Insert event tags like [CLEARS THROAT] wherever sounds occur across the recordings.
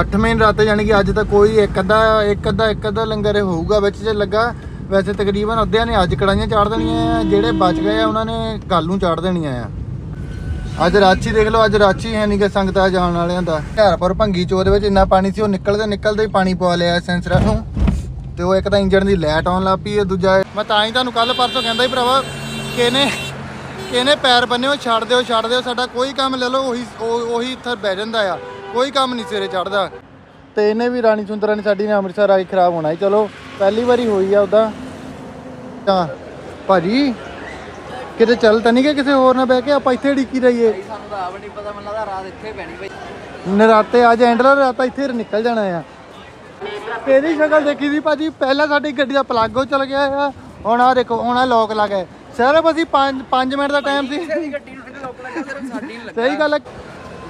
ਅੱਠਵੇਂ ਰਾਤੇ ਯਾਨੀ ਕਿ ਅੱਜ ਤਾਂ ਕੋਈ ਇੱਕ ਅੱਧਾ ਇੱਕ ਅੱਧਾ ਇੱਕ ਅੱਧਾ ਲੰਗਰ ਹੋਊਗਾ ਵਿੱਚ ਜੇ ਲੱਗਾ, ਵੈਸੇ ਤਕਰੀਬਨ ਅੱਧਿਆਂ ਨੇ ਅੱਜ ਕੜਾਈਆਂ ਚਾੜ ਦੇਣੀਆਂ ਆ, ਜਿਹੜੇ ਬਚ ਗਏ ਆ, ਉਹਨਾਂ ਨੇ ਕੱਲ ਨੂੰ ਚਾੜ ਦੇਣੀਆਂ ਆ। ਅੱਜ ਰਾਚੀ ਦੇਖ ਲਓ, ਅੱਜ ਰਾਚੀ ਹੈ ਨਹੀਂ ਕਿ ਸੰਗਤਾਂ ਜਾਣ ਵਾਲਿਆਂ ਦਾ। ਹਜ਼ਾਰਪੁਰ ਭੰਗੀ ਚੋ ਦੇ ਵਿੱਚ ਇੰਨਾ ਪਾਣੀ ਸੀ, ਉਹ ਨਿਕਲਦੇ ਨਿਕਲਦੇ ਹੀ ਪਾਣੀ ਪਵਾ ਲਿਆ ਸੈਂਸਰਾਂ ਨੂੰ। ਤੇ ਉਹ ਇੱਕ ਤਾਂ ਇੰਜਣ ਦੀ ਲਾਈਟ ਆਉਣ ਲੱਗ ਪਈ ਹੈ, ਦੂਜਾ ਮੈਂ ਤਾਂ ਹੀ ਤੁਹਾਨੂੰ ਕੱਲ ਪਰਸੋਂ ਕਹਿੰਦਾ ਸੀ ਭਰਾਵਾ ਕਿਨੇ ਕਿਨੇ ਪੈਰ ਬੰਨਿਓ ਛੱਡ ਦਿਓ ਛੱਡ ਦਿਓ, ਸਾਡਾ ਕੋਈ ਕੰਮ ਲੈ ਲਓ, ਉਹੀ, ਉਹ- ਉਹੀ ਇੱਥੇ ਬਹਿ ਜਾਂਦਾ ਆ। ਕੋਈ ਕੰਮ ਨਹੀਂ ਸਿਰੇ ਚੜਦਾ। ਤੇ ਇਹਨੇ ਵੀ ਰਾਣੀ ਸੁੰਦਰਾ ਨੇ ਸਾਡੀ ਨੇ ਅੰਮ੍ਰਿਤਸਰ ਆਈ ਖਰਾਬ ਹੋਣਾ ਹੀ ਚਲੋ ਪਹਿਲੀ ਵਾਰੀ ਹੋਈ ਆ ਉਹਦਾ। ਤਾਂ ਭਾਜੀ ਕਿਤੇ ਚੱਲ ਤਾਂ ਨਹੀਂ ਗਏ ਕਿਸੇ ਹੋਰ ਨਾਲ ਬਹਿ ਕੇ? ਆਪਾਂ ਇੱਥੇ ਢੀਕੀ ਰਹੀਏ। ਸਾਨੂੰ ਤਾਂ ਆਪ ਨਹੀਂ ਪਤਾ ਮੈਨੂੰ ਲੱਗਦਾ ਰਾਤ ਇੱਥੇ ਪੈਣੀ ਬਈ ਨਰਾਤੇ ਅੱਜ ਐਂਡਲਾ ਰਾਤਾ ਇੱਥੇ ਨਿਕਲ ਜਾਣਾ ਆ। ਤੇਰੀ ਸ਼ਕਲ ਦੇਖੀ ਸੀ ਭਾਜੀ ਪਹਿਲਾਂ ਸਾਡੀ ਗੱਡੀ ਦਾ ਪਲੱਗ ਉਹ ਚਲ ਗਿਆ ਆ। ਹੁਣ ਆ ਦੇਖੋ ਹੁਣ ਆ ਲੋਕ ਲੱਗ ਗਏ ਸਿਰਫ ਅਸੀਂ 5 5 ਮਿੰਟ ਦਾ ਟਾਈਮ ਸੀ। ਤੇਰੀ ਗੱਡੀ ਨੂੰ ਕਿਤੇ ਲੋਕ ਲੱਗਾ ਸਿਰਫ ਸਾਡੀ ਨਹੀਂ ਲੱਗਾ। ਸਹੀ ਗੱਲ ਹੈ।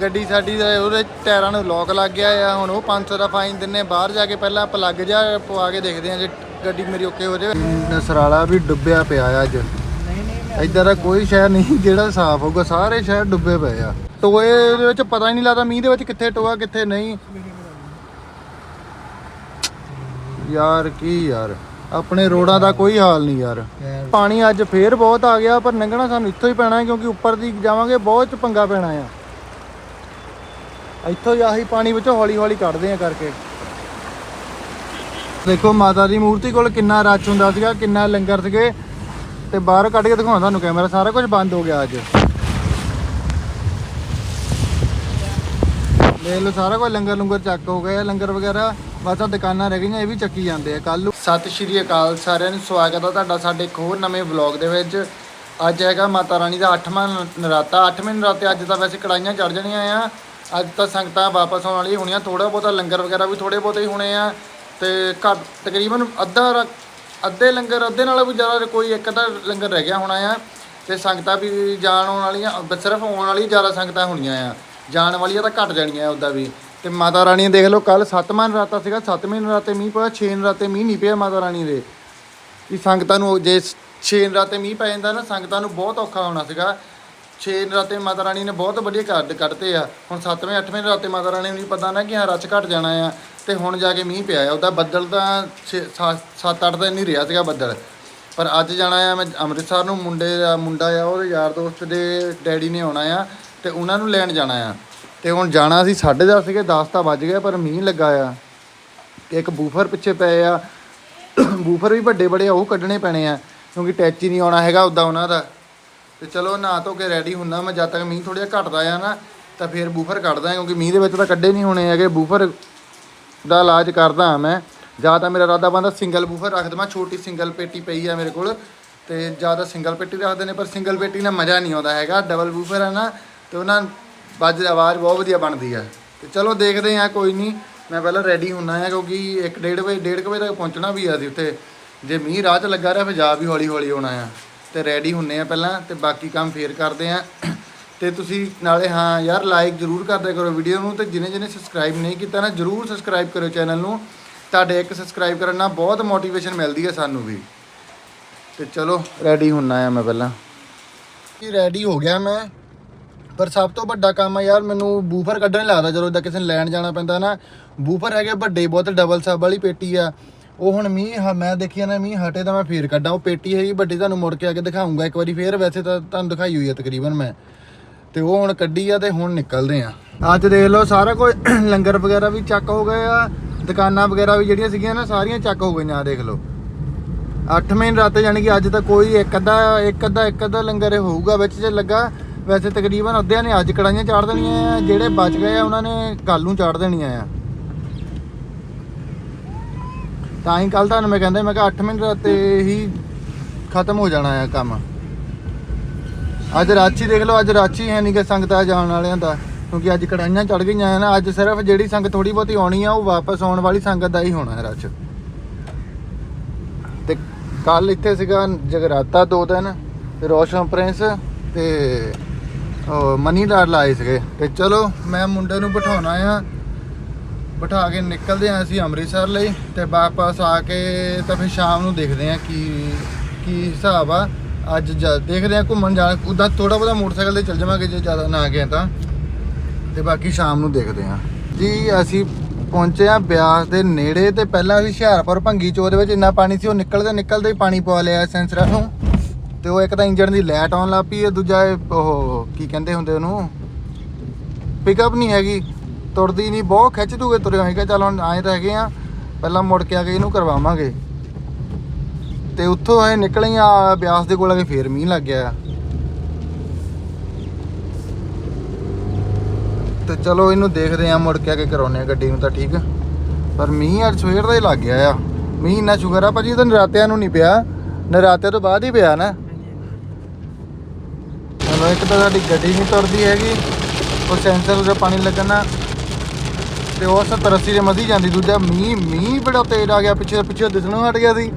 ਗੱਡੀ ਸਾਡੀ ਦਾ ਉਹਦੇ ਟਾਇਰਾਂ ਨੂੰ ਲੋਕ ਲੱਗ ਗਿਆ ਆ, ਹੁਣ ਉਹ 500 ਦਾ ਫਾਈਨ ਦਿੰਨੇ ਬਾਹਰ ਜਾ ਕੇ ਪਹਿਲਾਂ ਪਲੱਗ ਜਾ ਪਵਾ ਕੇ ਦੇਖਦੇ ਆ ਜੇ ਗੱਡੀ ਮੇਰੀ ਓਕੇ ਹੋ ਜਾਵੇ। ਨਸਰਾਲਾ ਵੀ ਡੁੱਬਿਆ ਪਿਆ ਅੱਜ। ਇਦਾਂ ਦਾ ਕੋਈ ਸ਼ਹਿਰ ਨਹੀਂ, ਜਿਹੜਾ ਸਾਫ਼ ਹੋਊਗਾ, ਸਾਰੇ ਸ਼ਹਿਰ ਡੁੱਬੇ ਪਏ ਆ। ਟੋਏ ਦੇ ਵਿੱਚ ਪਤਾ ਹੀ ਨਹੀਂ ਲੱਗਦਾ ਮੀਂਹ ਦੇ ਵਿੱਚ ਕਿੱਥੇ ਟੋਆ, ਕਿੱਥੇ ਨਹੀਂ। ਯਾਰ, ਕੀ ਯਾਰ? ਆਪਣੇ ਰੋਡਾਂ ਦਾ ਕੋਈ ਹਾਲ ਨਹੀਂ ਯਾਰ। ਪਾਣੀ ਅੱਜ ਫੇਰ ਬਹੁਤ ਆ ਗਿਆ, ਪਰ ਲੰਘਣਾ ਸਾਨੂੰ ਇੱਥੋਂ ਹੀ ਪੈਣਾ ਕਿਉਂਕਿ ਉੱਪਰ ਦੀ ਜਾਵਾਂਗੇ, ਬਹੁਤ ਪੰਗਾ ਪੈਣਾ ਆ। ਇੱਥੋਂ ਹੀ ਆਹੀ ਪਾਣੀ ਵਿੱਚੋਂ ਹੌਲੀ ਹੌਲੀ ਕੱਢਦੇ ਆ ਕਰਕੇ। ਦੇਖੋ ਮਾਤਾ ਦੀ ਮੂਰਤੀ ਕੋਲ ਕਿੰਨਾ ਰਚ ਹੁੰਦਾ ਸੀਗਾ, ਕਿੰਨਾ ਲੰਗਰ ਸੀਗੇ, ਤੇ ਬਾਹਰ ਕੱਢ ਕੇ ਦਿਖਾਉਣਾ ਤੁਹਾਨੂੰ ਕੈਮਰਾ, ਸਾਰਾ ਕੁਝ ਬੰਦ ਹੋ ਗਿਆ ਅੱਜ। ਦੇਖ ਲਓ, ਸਾਰਾ ਕੁਝ ਲੰਗਰ ਲੰਗਰ ਚੱਕ ਹੋ ਗਿਆ, ਲੰਗਰ ਵਗੈਰਾ, ਬਸ ਆਹ ਦੁਕਾਨਾਂ ਰਹਿ ਗਈਆਂ, ਇਹ ਵੀ ਚੱਕੀ ਜਾਂਦੇ ਆ। ਕੱਲ ਸਤਿ ਸ਼੍ਰੀ ਅਕਾਲ ਸਾਰਿਆਂ ਨੂੰ, ਸਵਾਗਤ ਹੈ ਤੁਹਾਡਾ ਸਾਡੇ ਇੱਕ ਹੋਰ ਨਵੇਂ ਵਲੌਗ ਦੇ ਵਿੱਚ। ਅੱਜ ਹੈਗਾ ਮਾਤਾ ਰਾਣੀ ਦਾ 8ਵਾਂ ਨਰਾਤਾ 8ਵੇਂ ਨਰਾਤੇ ਅੱਜ ਤਾਂ ਵੈਸੇ ਕੜਾਈਆਂ ਚੜ ਜਾਣੀਆਂ ਆ। ਅੱਜ ਤਾਂ ਸੰਗਤਾਂ ਵਾਪਸ ਆਉਣ ਵਾਲੀ ਹੋਣੀਆਂ ਥੋੜਾ ਬਹੁਤਾ ਲੰਗਰ ਵਗੈਰਾ ਵੀ ਥੋੜੇ ਬਹੁਤੇ ਹੀ ਹੋਣੇ ਆ ਤੇ ਘੱਟ, ਤਕਰੀਬਨ ਅੱਧਾ ਰ- ਅੱਧੇ ਲੰਗਰ, ਅੱਧੇ ਨਾਲੋਂ ਵੀ ਜ਼ਿਆਦਾ ਕੋਈ ਇੱਕ ਅੱਧਾ ਲੰਗਰ ਰਹਿ ਗਿਆ ਹੋਣਾ ਆ ਤੇ ਸੰਗਤਾਂ ਵੀ ਜਾਣ ਆਉਣ ਵਾਲੀਆਂ ਬ- ਸਿਰਫ ਆਉਣ ਵਾਲੀ ਜ਼ਿਆਦਾ ਸੰਗਤਾਂ ਹੋਣੀਆਂ ਆ। ਜਾਣ ਵਾਲੀਆਂ ਤਾਂ ਘਟ ਜਾਣੀਆਂ ਉਹਦਾ ਵੀ। ਤੇ ਮਾਤਾ ਰਾਣੀ ਦੇਖ ਲਓ ਕੱਲ ਸੱਤਵਾਂ ਨਰਾਤਾ ਸੀਗਾ, ਸੱਤਵੇਂ ਨਰਾਤੇ ਮੀਂਹ ਪਿਆ, ਛੇ ਨਰਾਤੇ ਮੀਂਹ ਨਹੀਂ ਪਿਆ ਮਾਤਾ ਰਾਣੀ ਦੇ। ਵੀ ਸੰਗਤਾਂ ਨੂੰ ਜੇ ਛੇ ਨਰਾਤੇ ਮੀਂਹ ਪੈ ਜਾਂਦਾ ਨਾ, ਸੰਗਤਾਂ ਨੂੰ ਬਹੁਤ ਔਖਾ ਹੋਣਾ ਸੀਗਾ। ਛੇ ਨਰਾਤੇ ਮਾਤਾ ਰਾਣੀ ਨੇ ਬਹੁਤ ਵਧੀਆ ਕੱਢ ਕੱਢਤੇ ਆ। ਹੁਣ ਸੱਤਵੇਂ, ਅੱਠਵੇਂ ਨਰਾਤੇ ਮਾਤਾ ਰਾਣੀ ਨੂੰ ਨਹੀਂ ਪਤਾ ਨਾ ਕਿ ਹਾਂ ਰੱਛ ਘਟ ਜਾਣਾ ਆ ਤੇ ਹੁਣ ਜਾ ਕੇ ਮੀਂਹ ਪਿਆ ਆ। ਉਹਦਾ ਬੱਦਲ ਤਾਂ 7-8 ਦਿਨ ਨਹੀਂ ਰਿਹਾ ਸੀਗਾ ਬੱਦਲ। ਪਰ ਅੱਜ ਜਾਣਾ ਆ, ਮੈਂ ਅੰਮ੍ਰਿਤਸਰ ਨੂੰ ਮੁੰਡੇ ਦਾ ਮੁੰਡਾ ਆ, ਉਹਦੇ ਯਾਰ ਦੋਸਤ ਦੇ ਡੈਡੀ ਨੇ ਆਉਣਾ ਆ ਤੇ ਉਹਨਾਂ ਨੂੰ ਲੈਣ ਜਾਣਾ ਆ। ਤੇ ਹੁਣ ਜਾਣਾ ਸੀ 10:30 ਸੀਗੇ 10 ਤਾਂ ਵੱਜ ਗਿਆ ਪਰ ਮੀਂਹ ਲੱਗਾ ਆ। ਤੇ ਇੱਕ ਬੂਫਰ ਪਿੱਛੇ ਪਏ ਆ। ਬੂਫਰ ਵੀ ਵੱਡੇ ਬੜੇ ਆ, ਉਹ ਕੱਢਣੇ ਪੈਣੇ ਆ। ਕਿਉਂਕਿ ਟੈਚੀ ਨਹੀਂ ਆਉਣਾ ਹੈਗਾ ਉਦਾਂ ਉਹਨਾਂ ਦਾ। ਤੇ ਚਲੋ ਨਹਾ ਧੋ ਕੇ ਰੈਡੀ ਹੁੰਨਾ ਮੈਂ, ਜਦ ਤੱਕ ਮੀਂਹ ਥੋੜਾ ਜਿਹਾ ਘਟਦਾ ਆ ਨਾ, ਤਾਂ ਫਿਰ ਬੂਫਰ ਕੱਢਦਾ ਕਿਉਂਕਿ ਮੀਂਹ ਦੇ ਵਿੱਚ ਤਾਂ ਕੱਢੇ ਨਹੀਂ ਹੋਣੇ ਹੈਗੇ। ਬੂਫਰ ਦਾ ਇਲਾਜ ਕਰਦਾ ਹਾਂ ਮੈਂ। ਜਾਂ ਤਾਂ ਮੇਰਾ ਇਰਾਦਾ ਬੰਦਾ ਸਿੰਗਲ ਬੂਫਰ ਰੱਖ ਦੇਵਾਂ, ਛੋਟੀ ਸਿੰਗਲ ਪੇਟੀ ਪਈ ਆ ਮੇਰੇ ਕੋਲ। ਤੇ ਜ਼ਿਆਦਾ ਸਿੰਗਲ ਪੇਟੀ ਰੱਖਦੇ ਨੇ ਪਰ ਸਿੰਗਲ ਪੇਟੀ ਨਾਲ ਮਜ਼ਾ ਨਹੀਂ ਆਉਂਦਾ ਹੈਗਾ। ਡਬਲ ਬੂਫਰ ਹੈ ਨਾ, ਤੇ ਉਹਨਾਂ ਬਾਜ ਆਵਾਜ਼ ਬਹੁਤ ਵਧੀਆ ਬਣਦੀ ਆ। ਤੇ ਚਲੋ ਦੇਖਦੇ ਆ, ਕੋਈ ਨਹੀਂ, ਮੈਂ ਪਹਿਲਾਂ ਰੈਡੀ ਹੁੰਨਾ ਆ, ਕਿਉਂਕਿ 1:30 ਵਜੇ 1:30 ਵਜੇ ਤੱਕ ਪਹੁੰਚਣਾ ਵੀ ਆ ਸੀ ਉੱਥੇ। ਜੇ ਮੀਂਹ ਰਾਹ 'ਚ ਲੱਗਾ ਰਿਹਾ, ਫਿਰ ਜਾ ਵੀ ਹੌਲੀ ਹੌਲੀ ਹੋਣਾ ਆ। ਤੇ ਰੈਡੀ ਹੁੰਨੇ ਆ ਪਹਿਲਾਂ ਤੇ ਬਾਕੀ ਕੰਮ ਫੇਰ ਕਰਦੇ ਆ। ਤੇ ਤੁਸੀਂ ਨਾਲੇ ਹਾਂ ਯਾਰ ਲਾਈਕ ਜਰੂਰ ਕਰਦਿਆ ਕਰੋ ਵੀਡੀਓ ਨੂੰ ਤੇ ਜਿਨੇ ਜਿਨੇ ਸਬਸਕ੍ਰਾਈਬ ਨਹੀਂ ਕੀਤਾ ਨਾ ਜਰੂਰ ਸਬਸਕ੍ਰਾਈਬ ਕਰਿਓ ਚੈਨਲ ਨੂੰ। ਤੁਹਾਡੇ ਇੱਕ ਸਬਸਕ੍ਰਾਈਬ ਕਰਨ ਨਾਲ ਬਹੁਤ ਮੋਟੀਵੇਸ਼ਨ ਮਿਲਦੀ ਹੈ ਸਾਨੂੰ ਵੀ। ਤੇ ਚਲੋ ਰੈਡੀ ਹੁੰਨਾ ਆ ਮੈਂ ਪਹਿਲਾਂ। ਜੀ ਰੈਡੀ ਹੋ ਗਿਆ ਮੈਂ। ਪਰ ਸਭ ਤੋਂ ਵੱਡਾ ਕੰਮ ਆ ਯਾਰ ਮੈਨੂੰ ਬੂਫਰ ਕੱਢਣ ਲੱਗਦਾ ਜਦੋਂ ਇਦਾਂ ਕਿਸੇ ਨੂੰ ਲੈਣ ਜਾਣਾ ਪੈਂਦਾ ਨਾ। ਬੂਫਰ ਹੈਗੇ ਵੱਡੇ ਬਹੁਤ ਡਬਲ ਸਬ ਵਾਲੀ ਪੇਟੀ ਆ। ਉਹ ਹੁਣ ਮੀਂਹ ਹ- ਮੈਂ ਦੇਖੀ ਨਾ ਮੀਂਹ ਹਟੇ ਤਾਂ ਮੈਂ ਫੇਰ ਕੱਢਾਂ। ਉਹ ਪੇਟੀ ਹੈਗੀ ਵੱਡੀ ਤੁਹਾਨੂੰ ਮੁੜ ਕੇ ਆ ਕੇ ਦਿਖਾਉਂਗਾ। ਇੱਕ ਵਾਰੀ ਫੇਰ ਵੈਸੇ ਤਾਂ ਤੁਹਾਨੂੰ ਦਿਖਾਈ ਹੋਈ ਆ ਤਕਰੀਬਨ ਮੈਂ। ਤੇ ਉਹ ਹੁਣ ਕੱਢੀ ਆ ਤੇ ਹੁਣ ਨਿਕਲਦੇ ਆ। ਅੱਜ ਦੇਖ ਲਓ ਸਾਰਾ ਕੁਝ, [CLEARS THROAT] ਲੰਗਰ ਵਗੈਰਾ ਵੀ ਚੱਕ ਹੋ ਗਏ ਆ। ਦੁਕਾਨਾਂ ਵਗੈਰਾ ਵੀ ਜਿਹੜੀਆਂ ਸੀਗੀਆਂ ਨਾ, ਸਾਰੀਆਂ ਚੱਕ ਹੋ ਗਈਆਂ ਆ ਦੇਖ ਲਓ। ਅੱਠਵੇਂ ਰਾਤੇ ਜਾਣੀ ਕਿ ਅੱਜ ਤਾਂ ਕੋਈ ਇੱਕ ਅੱਧਾ ਇੱਕ ਅੱਧਾ ਇੱਕ ਅੱਧਾ ਲੰਗਰ ਇਹ ਹੋਊਗਾ ਵਿੱਚ ਜੇ ਲੱਗਾ। ਵੈਸੇ ਤਕਰੀਬਨ ਅੱਧਿਆਂ ਨੇ ਅੱਜ ਕੜਾਈਆਂ ਚਾੜ ਦੇਣੀਆਂ ਆ, ਜਿਹੜੇ ਬਚ ਗਏ ਆ, ਉਹਨਾਂ ਨੇ ਕੱਲ ਨੂੰ ਚਾੜ ਦੇਣੀਆਂ ਆ। ਤਾਂ ਹੀ ਕੱਲ ਤੁਹਾਨੂੰ ਮੈਂ ਕਹਿੰਦਾ, ਮੈਂ ਕਿਹਾ 8 'ਤੇ ਹੀ ਖਤਮ ਹੋ ਜਾਣਾ ਆ ਕੰਮ। ਅੱਜ ਰਾਚੀ ਦੇਖ ਲਓ, ਅੱਜ ਰਾਚੀ ਹੈ ਨਹੀਂ ਕਿ ਸੰਗਤਾਂ ਜਾਣ ਵਾਲਿਆਂ ਦਾ, ਕਿਉਂਕਿ ਅੱਜ ਕੜਾਈਆਂ ਚੜ ਗਈਆਂ ਆ ਨਾ ਅੱਜ ਸਿਰਫ ਜਿਹੜੀ ਸੰਗਤ ਥੋੜੀ ਬਹੁਤੀ ਆਉਣੀ ਆ, ਉਹ ਵਾਪਸ ਆਉਣ ਵਾਲੀ ਸੰਗਤ ਦਾ ਹੀ ਹੋਣਾ ਹੈ ਰੱਛ ਤੇ ਕੱਲ ਇੱਥੇ ਸੀਗਾ ਜਗਰਾਤਾ ਦੋ ਦਿਨ, ਤੇ ਰੋਸ਼ਨ ਪ੍ਰਿੰਸ ਤੇ, ਉਹ ਮਨੀ ਲਾਲ ਲਾਏ ਸੀਗੇ। ਤੇ ਚਲੋ, ਮੈਂ ਮੁੰਡੇ ਨੂੰ ਬਿਠਾਉਣਾ ਆ ਬਿਠਾ ਕੇ ਨਿਕਲਦੇ ਆ ਅਸੀਂ ਅੰਮ੍ਰਿਤਸਰ ਲਈ ਤੇ ਵਾਪਸ ਆ ਕੇ ਤਾਂ ਫਿਰ ਸ਼ਾਮ ਨੂੰ ਦੇਖਦੇ ਆ ਕੀ ਕੀ ਹਿਸਾਬ ਆ। ਅੱਜ ਜ- ਦੇਖਦੇ ਆ ਘੁੰਮਣ ਜਾ ਉਦਾਂ ਥੋੜਾ ਬਹੁਤਾ ਮੋਟਰਸਾਈਕਲ ਤੇ ਚੱਲ ਜਾਵਾਂਗੇ ਜੇ ਜ਼ਿਆਦਾ ਨਾ ਗਏ ਤਾਂ। ਤੇ ਬਾਕੀ ਸ਼ਾਮ ਨੂੰ ਦੇਖਦੇ ਆ। ਜੀ, ਅਸੀਂ ਪਹੁੰਚੇ ਆ ਬਿਆਸ ਦੇ ਨੇੜੇ ਤੇ ਪਹਿਲਾਂ ਅਸੀਂ ਹੁਸ਼ਿਆਰਪੁਰ ਭੰਗੀ ਚੋ ਦੇ ਵਿੱਚ ਇੰਨਾ ਪਾਣੀ ਸੀ, ਉਹ ਨਿਕਲਦੇ ਨਿਕਲਦੇ ਹੀ ਪਾਣੀ ਪਵਾ ਲਿਆ ਸੈਂਸਰਾਂ ਨੂੰ। ਤੇ ਉਹ ਇੱਕ ਤਾਂ ਇੰਜਣ ਦੀ ਲਾਈਟ ਆਉਣ ਲੱਗ ਪਈ ਹੈ, ਦੂਜਾ ਉਹ ਕੀ ਕਹਿੰਦੇ ਹੁੰਦੇ ਉਹਨੂੰ? ਪਿਕਅਪ ਨਹੀਂ ਹੈਗੀ। ਤੁਰਦੀ ਨਹੀਂ, ਬਹੁਤ ਖਿੱਚ ਦੂਗੇ ਤੁਰੇ ਹੋਏਗਾ ਚੱਲ ਹੁਣ ਆਏ ਤਾਂ ਹੈਗੇ ਆ, ਪਹਿਲਾਂ ਮੁੜ ਕੇ ਆ ਕੇ ਇਹਨੂੰ ਕਰਵਾਵਾਂਗੇ। ਤੇ ਉੱਥੋਂ ਇਹ ਨਿਕਲੇ ਆ, ਬਿਆਸ ਦੇ ਕੋਲ ਆ ਕੇ ਫੇਰ ਮੀਂਹ ਲੱਗ ਗਿਆ। ਤੇ ਚਲੋ ਇਹਨੂੰ ਦੇਖਦੇ ਆ, ਮੁੜ ਕੇ ਆ ਕੇ ਕਰਾਉਨੇ ਆ ਗੱਡੀ ਨੂੰ ਤਾਂ ਠੀਕ। ਪਰ ਮੀਂਹ ਅੱਜ ਸਵੇਰ ਦਾ ਹੀ ਲੱਗ ਗਿਆ ਆ। ਮੀਂਹ ਇੰਨਾ ਸ਼ੁਕਰ ਆ ਭਾਜੀ ਤਾਂ ਨਰਾਤਿਆਂ ਨੂੰ ਨਹੀਂ ਪਿਆ। ਨਰਾਤਿਆਂ ਤੋਂ ਬਾਅਦ ਹੀ ਪਿਆ ਨਾ। ਚਲੋ ਇੱਕ ਤਾਂ ਸਾਡੀ ਗੱਡੀ ਨਹੀਂ ਤੁਰਦੀ ਹੈਗੀ। ਉਹ ਸੈਂਸਰ ਉਰੇ ਪਾਣੀ ਲੱਗਣਾ। ਤੇ ਉਹ 70 80 ਦੇ ਮਧੀ ਜਾਂਦੀ, ਦੂਜਾ ਮੀਂਹ ਮੀਂਹ ਬੜਾ ਤੇਜ਼ ਆ ਗਿਆ, ਪਿੱਛੇ ਪਿੱਛੇ ਦਿਸਣੋਂ ਹਟ ਗਿਆ ਸੀ।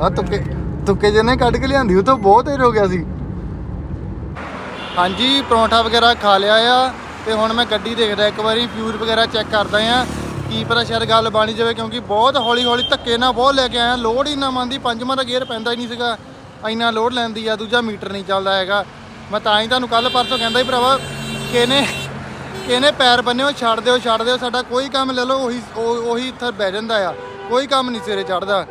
ਆ ਤੁੱਕੇ ਤੁੱਕੇ ਜਿਹਨੇ ਕੱਢ ਕੇ ਲਿਆਂਦੀ, ਉਹ ਤਾਂ ਬਹੁਤ ਤੇਜ਼ ਹੋ ਗਿਆ ਸੀ। ਹਾਂਜੀ, ਪਰੌਂਠਾ ਵਗੈਰਾ ਖਾ ਲਿਆ ਆ, ਤੇ ਹੁਣ ਮੈਂ ਗੱਡੀ ਦੇਖਦਾ, ਇੱਕ ਵਾਰੀ ਫਿਊਜ਼ ਵਗੈਰਾ ਚੈੱਕ ਕਰਦਾ ਆ, ਕੀ ਪਤਾ ਸ਼ਾਇਦ ਗੱਲ ਬਣੀ ਜਾਵੇ, ਕਿਉਂਕਿ ਬਹੁਤ ਹੌਲੀ ਹੌਲੀ ਧੱਕੇ ਨਾਲ ਬਹੁਤ ਲੈ ਕੇ ਆਇਆ, ਲੋਡ ਹੀ ਨਾ ਮੰਨਦੀ, ਪੰਜਵਾਂ ਦਾ ਗੇਅਰ ਪੈਂਦਾ ਹੀ ਨਹੀਂ ਸੀਗਾ, ਇੰਨਾ ਲੋਡ ਲੈਂਦੀ ਆ, ਦੂਜਾ ਮੀਟਰ ਨਹੀਂ ਚੱਲਦਾ ਹੈਗਾ। ਮੈਂ ਤਾਂ ਹੀ ਤੁਹਾਨੂੰ ਕੱਲ ਪਰਸੋਂ ਕਹਿੰਦਾ ਸੀ, ਭਰਾਵਾ, ਕਿਹਨੇ ਕਿਹਨੇ ਪੈਰ ਬੰਨਿਓ ਛੱਡ ਦਿਓ ਛੱਡ ਦਿਓ ਸਾਡਾ ਕੋਈ ਕੰਮ ਲੈ ਲਓ ਉਹੀ ਉਹ- ਉਹੀ ਇੱਥੇ ਬਹਿ ਜਾਂਦਾ ਆ। ਕੋਈ ਕੰਮ ਨਹੀਂ ਸਿਰੇ ਚੜਦਾ।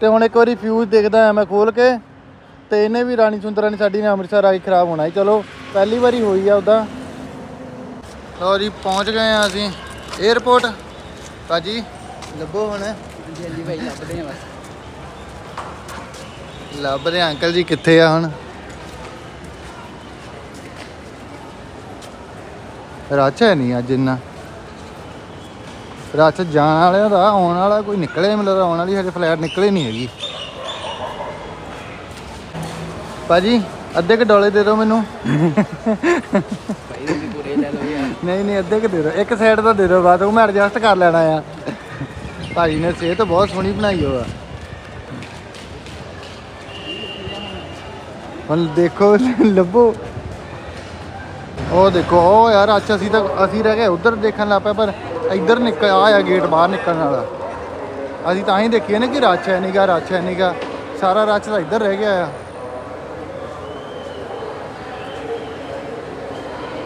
ਤੇ ਹੁਣ ਇੱਕ ਵਾਰੀ ਫਿਊਜ਼ ਦੇਖਦਾ ਆ ਮੈਂ ਖੋਲ ਕੇ ਤੇ ਇਹਨੇ ਵੀ ਰਾਣੀ ਸੁੰਦਰਾ ਨੇ ਸਾਡੀ ਨੇ ਅੰਮ੍ਰਿਤਸਰ ਆ ਕੇ ਖਰਾਬ ਹੋਣਾ ਹੀ ਚਲੋ ਪਹਿਲੀ ਵਾਰੀ ਹੋਈ ਆ ਉਦਾਂ ਲਓ ਜੀ ਪਹੁੰਚ ਗਏ ਆ ਅਸੀਂ। 에어ਪੋਰਟ ਭਾਜੀ। ਲੱਭੋ ਹੁਣ। ਹਾਂਜੀ ਭਾਈ ਲੱਭਦੇ ਆ ਬਸ। ਲੱਭਦੇ ਆ। ਅੰਕਲ ਜੀ ਕਿੱਥੇ ਆ ਹੁਣ? ਰਾਛਾ ਹੈ ਨਹੀਂ ਅੱਜ ਇੰਨਾ। ਰਾਛ ਜਾਣ ਵਾਲਿਆਂ ਦਾ, ਆਉਣ ਵਾਲਾ ਕੋਈ ਨਿਕਲੇ ਮੈਨੂੰ ਆਉਣ ਵਾਲੀ ਹਜੇ ਫਲੈਟ ਨਿਕਲੇ ਨਹੀਂ ਹੈਗੀ। ਭਾਜੀ, ਅੱਧੇ ਕ ਡੋਲੇ ਦੇ ਦਿਓ ਮੈਨੂੰ। ਨਹੀਂ ਨਹੀਂ, ਅੱਧੇ ਕ ਦੇ ਦਿਓ। ਇੱਕ ਸਾਈਡ ਦਾ ਦੇ ਦਿਓ ਬਾਅਦ, ਉਹ ਮੈਂ ਐਡਜਸਟ ਕਰ ਲੈਣਾ ਆ। ਭਾਜੀ ਨੇ ਸਿਹਤ ਬਹੁਤ ਸੋਹਣੀ ਬਣਾਈ ਹੋਆ। ਹੁਣ ਦੇਖੋ, ਲੱਭੋ। ਉਹ ਦੇਖੋ, ਉਹ ਯਾਰ ਅੱਛਾ ਅਸੀਂ ਤਾਂ ਅਸੀਂ ਰਹਿ ਗਏ ਉਧਰ ਦੇਖਣ ਲੱਗ ਪਏ, ਪਰ ਇੱਧਰ ਨਿਕਲ ਆਇਆ ਗੇਟ ਬਾਹਰ ਨਿਕਲਣ ਵਾਲਾ। ਅਸੀਂ ਤਾਂ ਹੀ ਦੇਖੀਏ ਨਾ ਕਿ ਰੱਛ ਹੈ ਨੀਗਾ ਰੱਛ ਹੈ ਨੀਗਾ ਸਾਰਾ ਰੱਛ ਤਾਂ ਇੱਧਰ ਰਹਿ ਗਿਆ ਆ।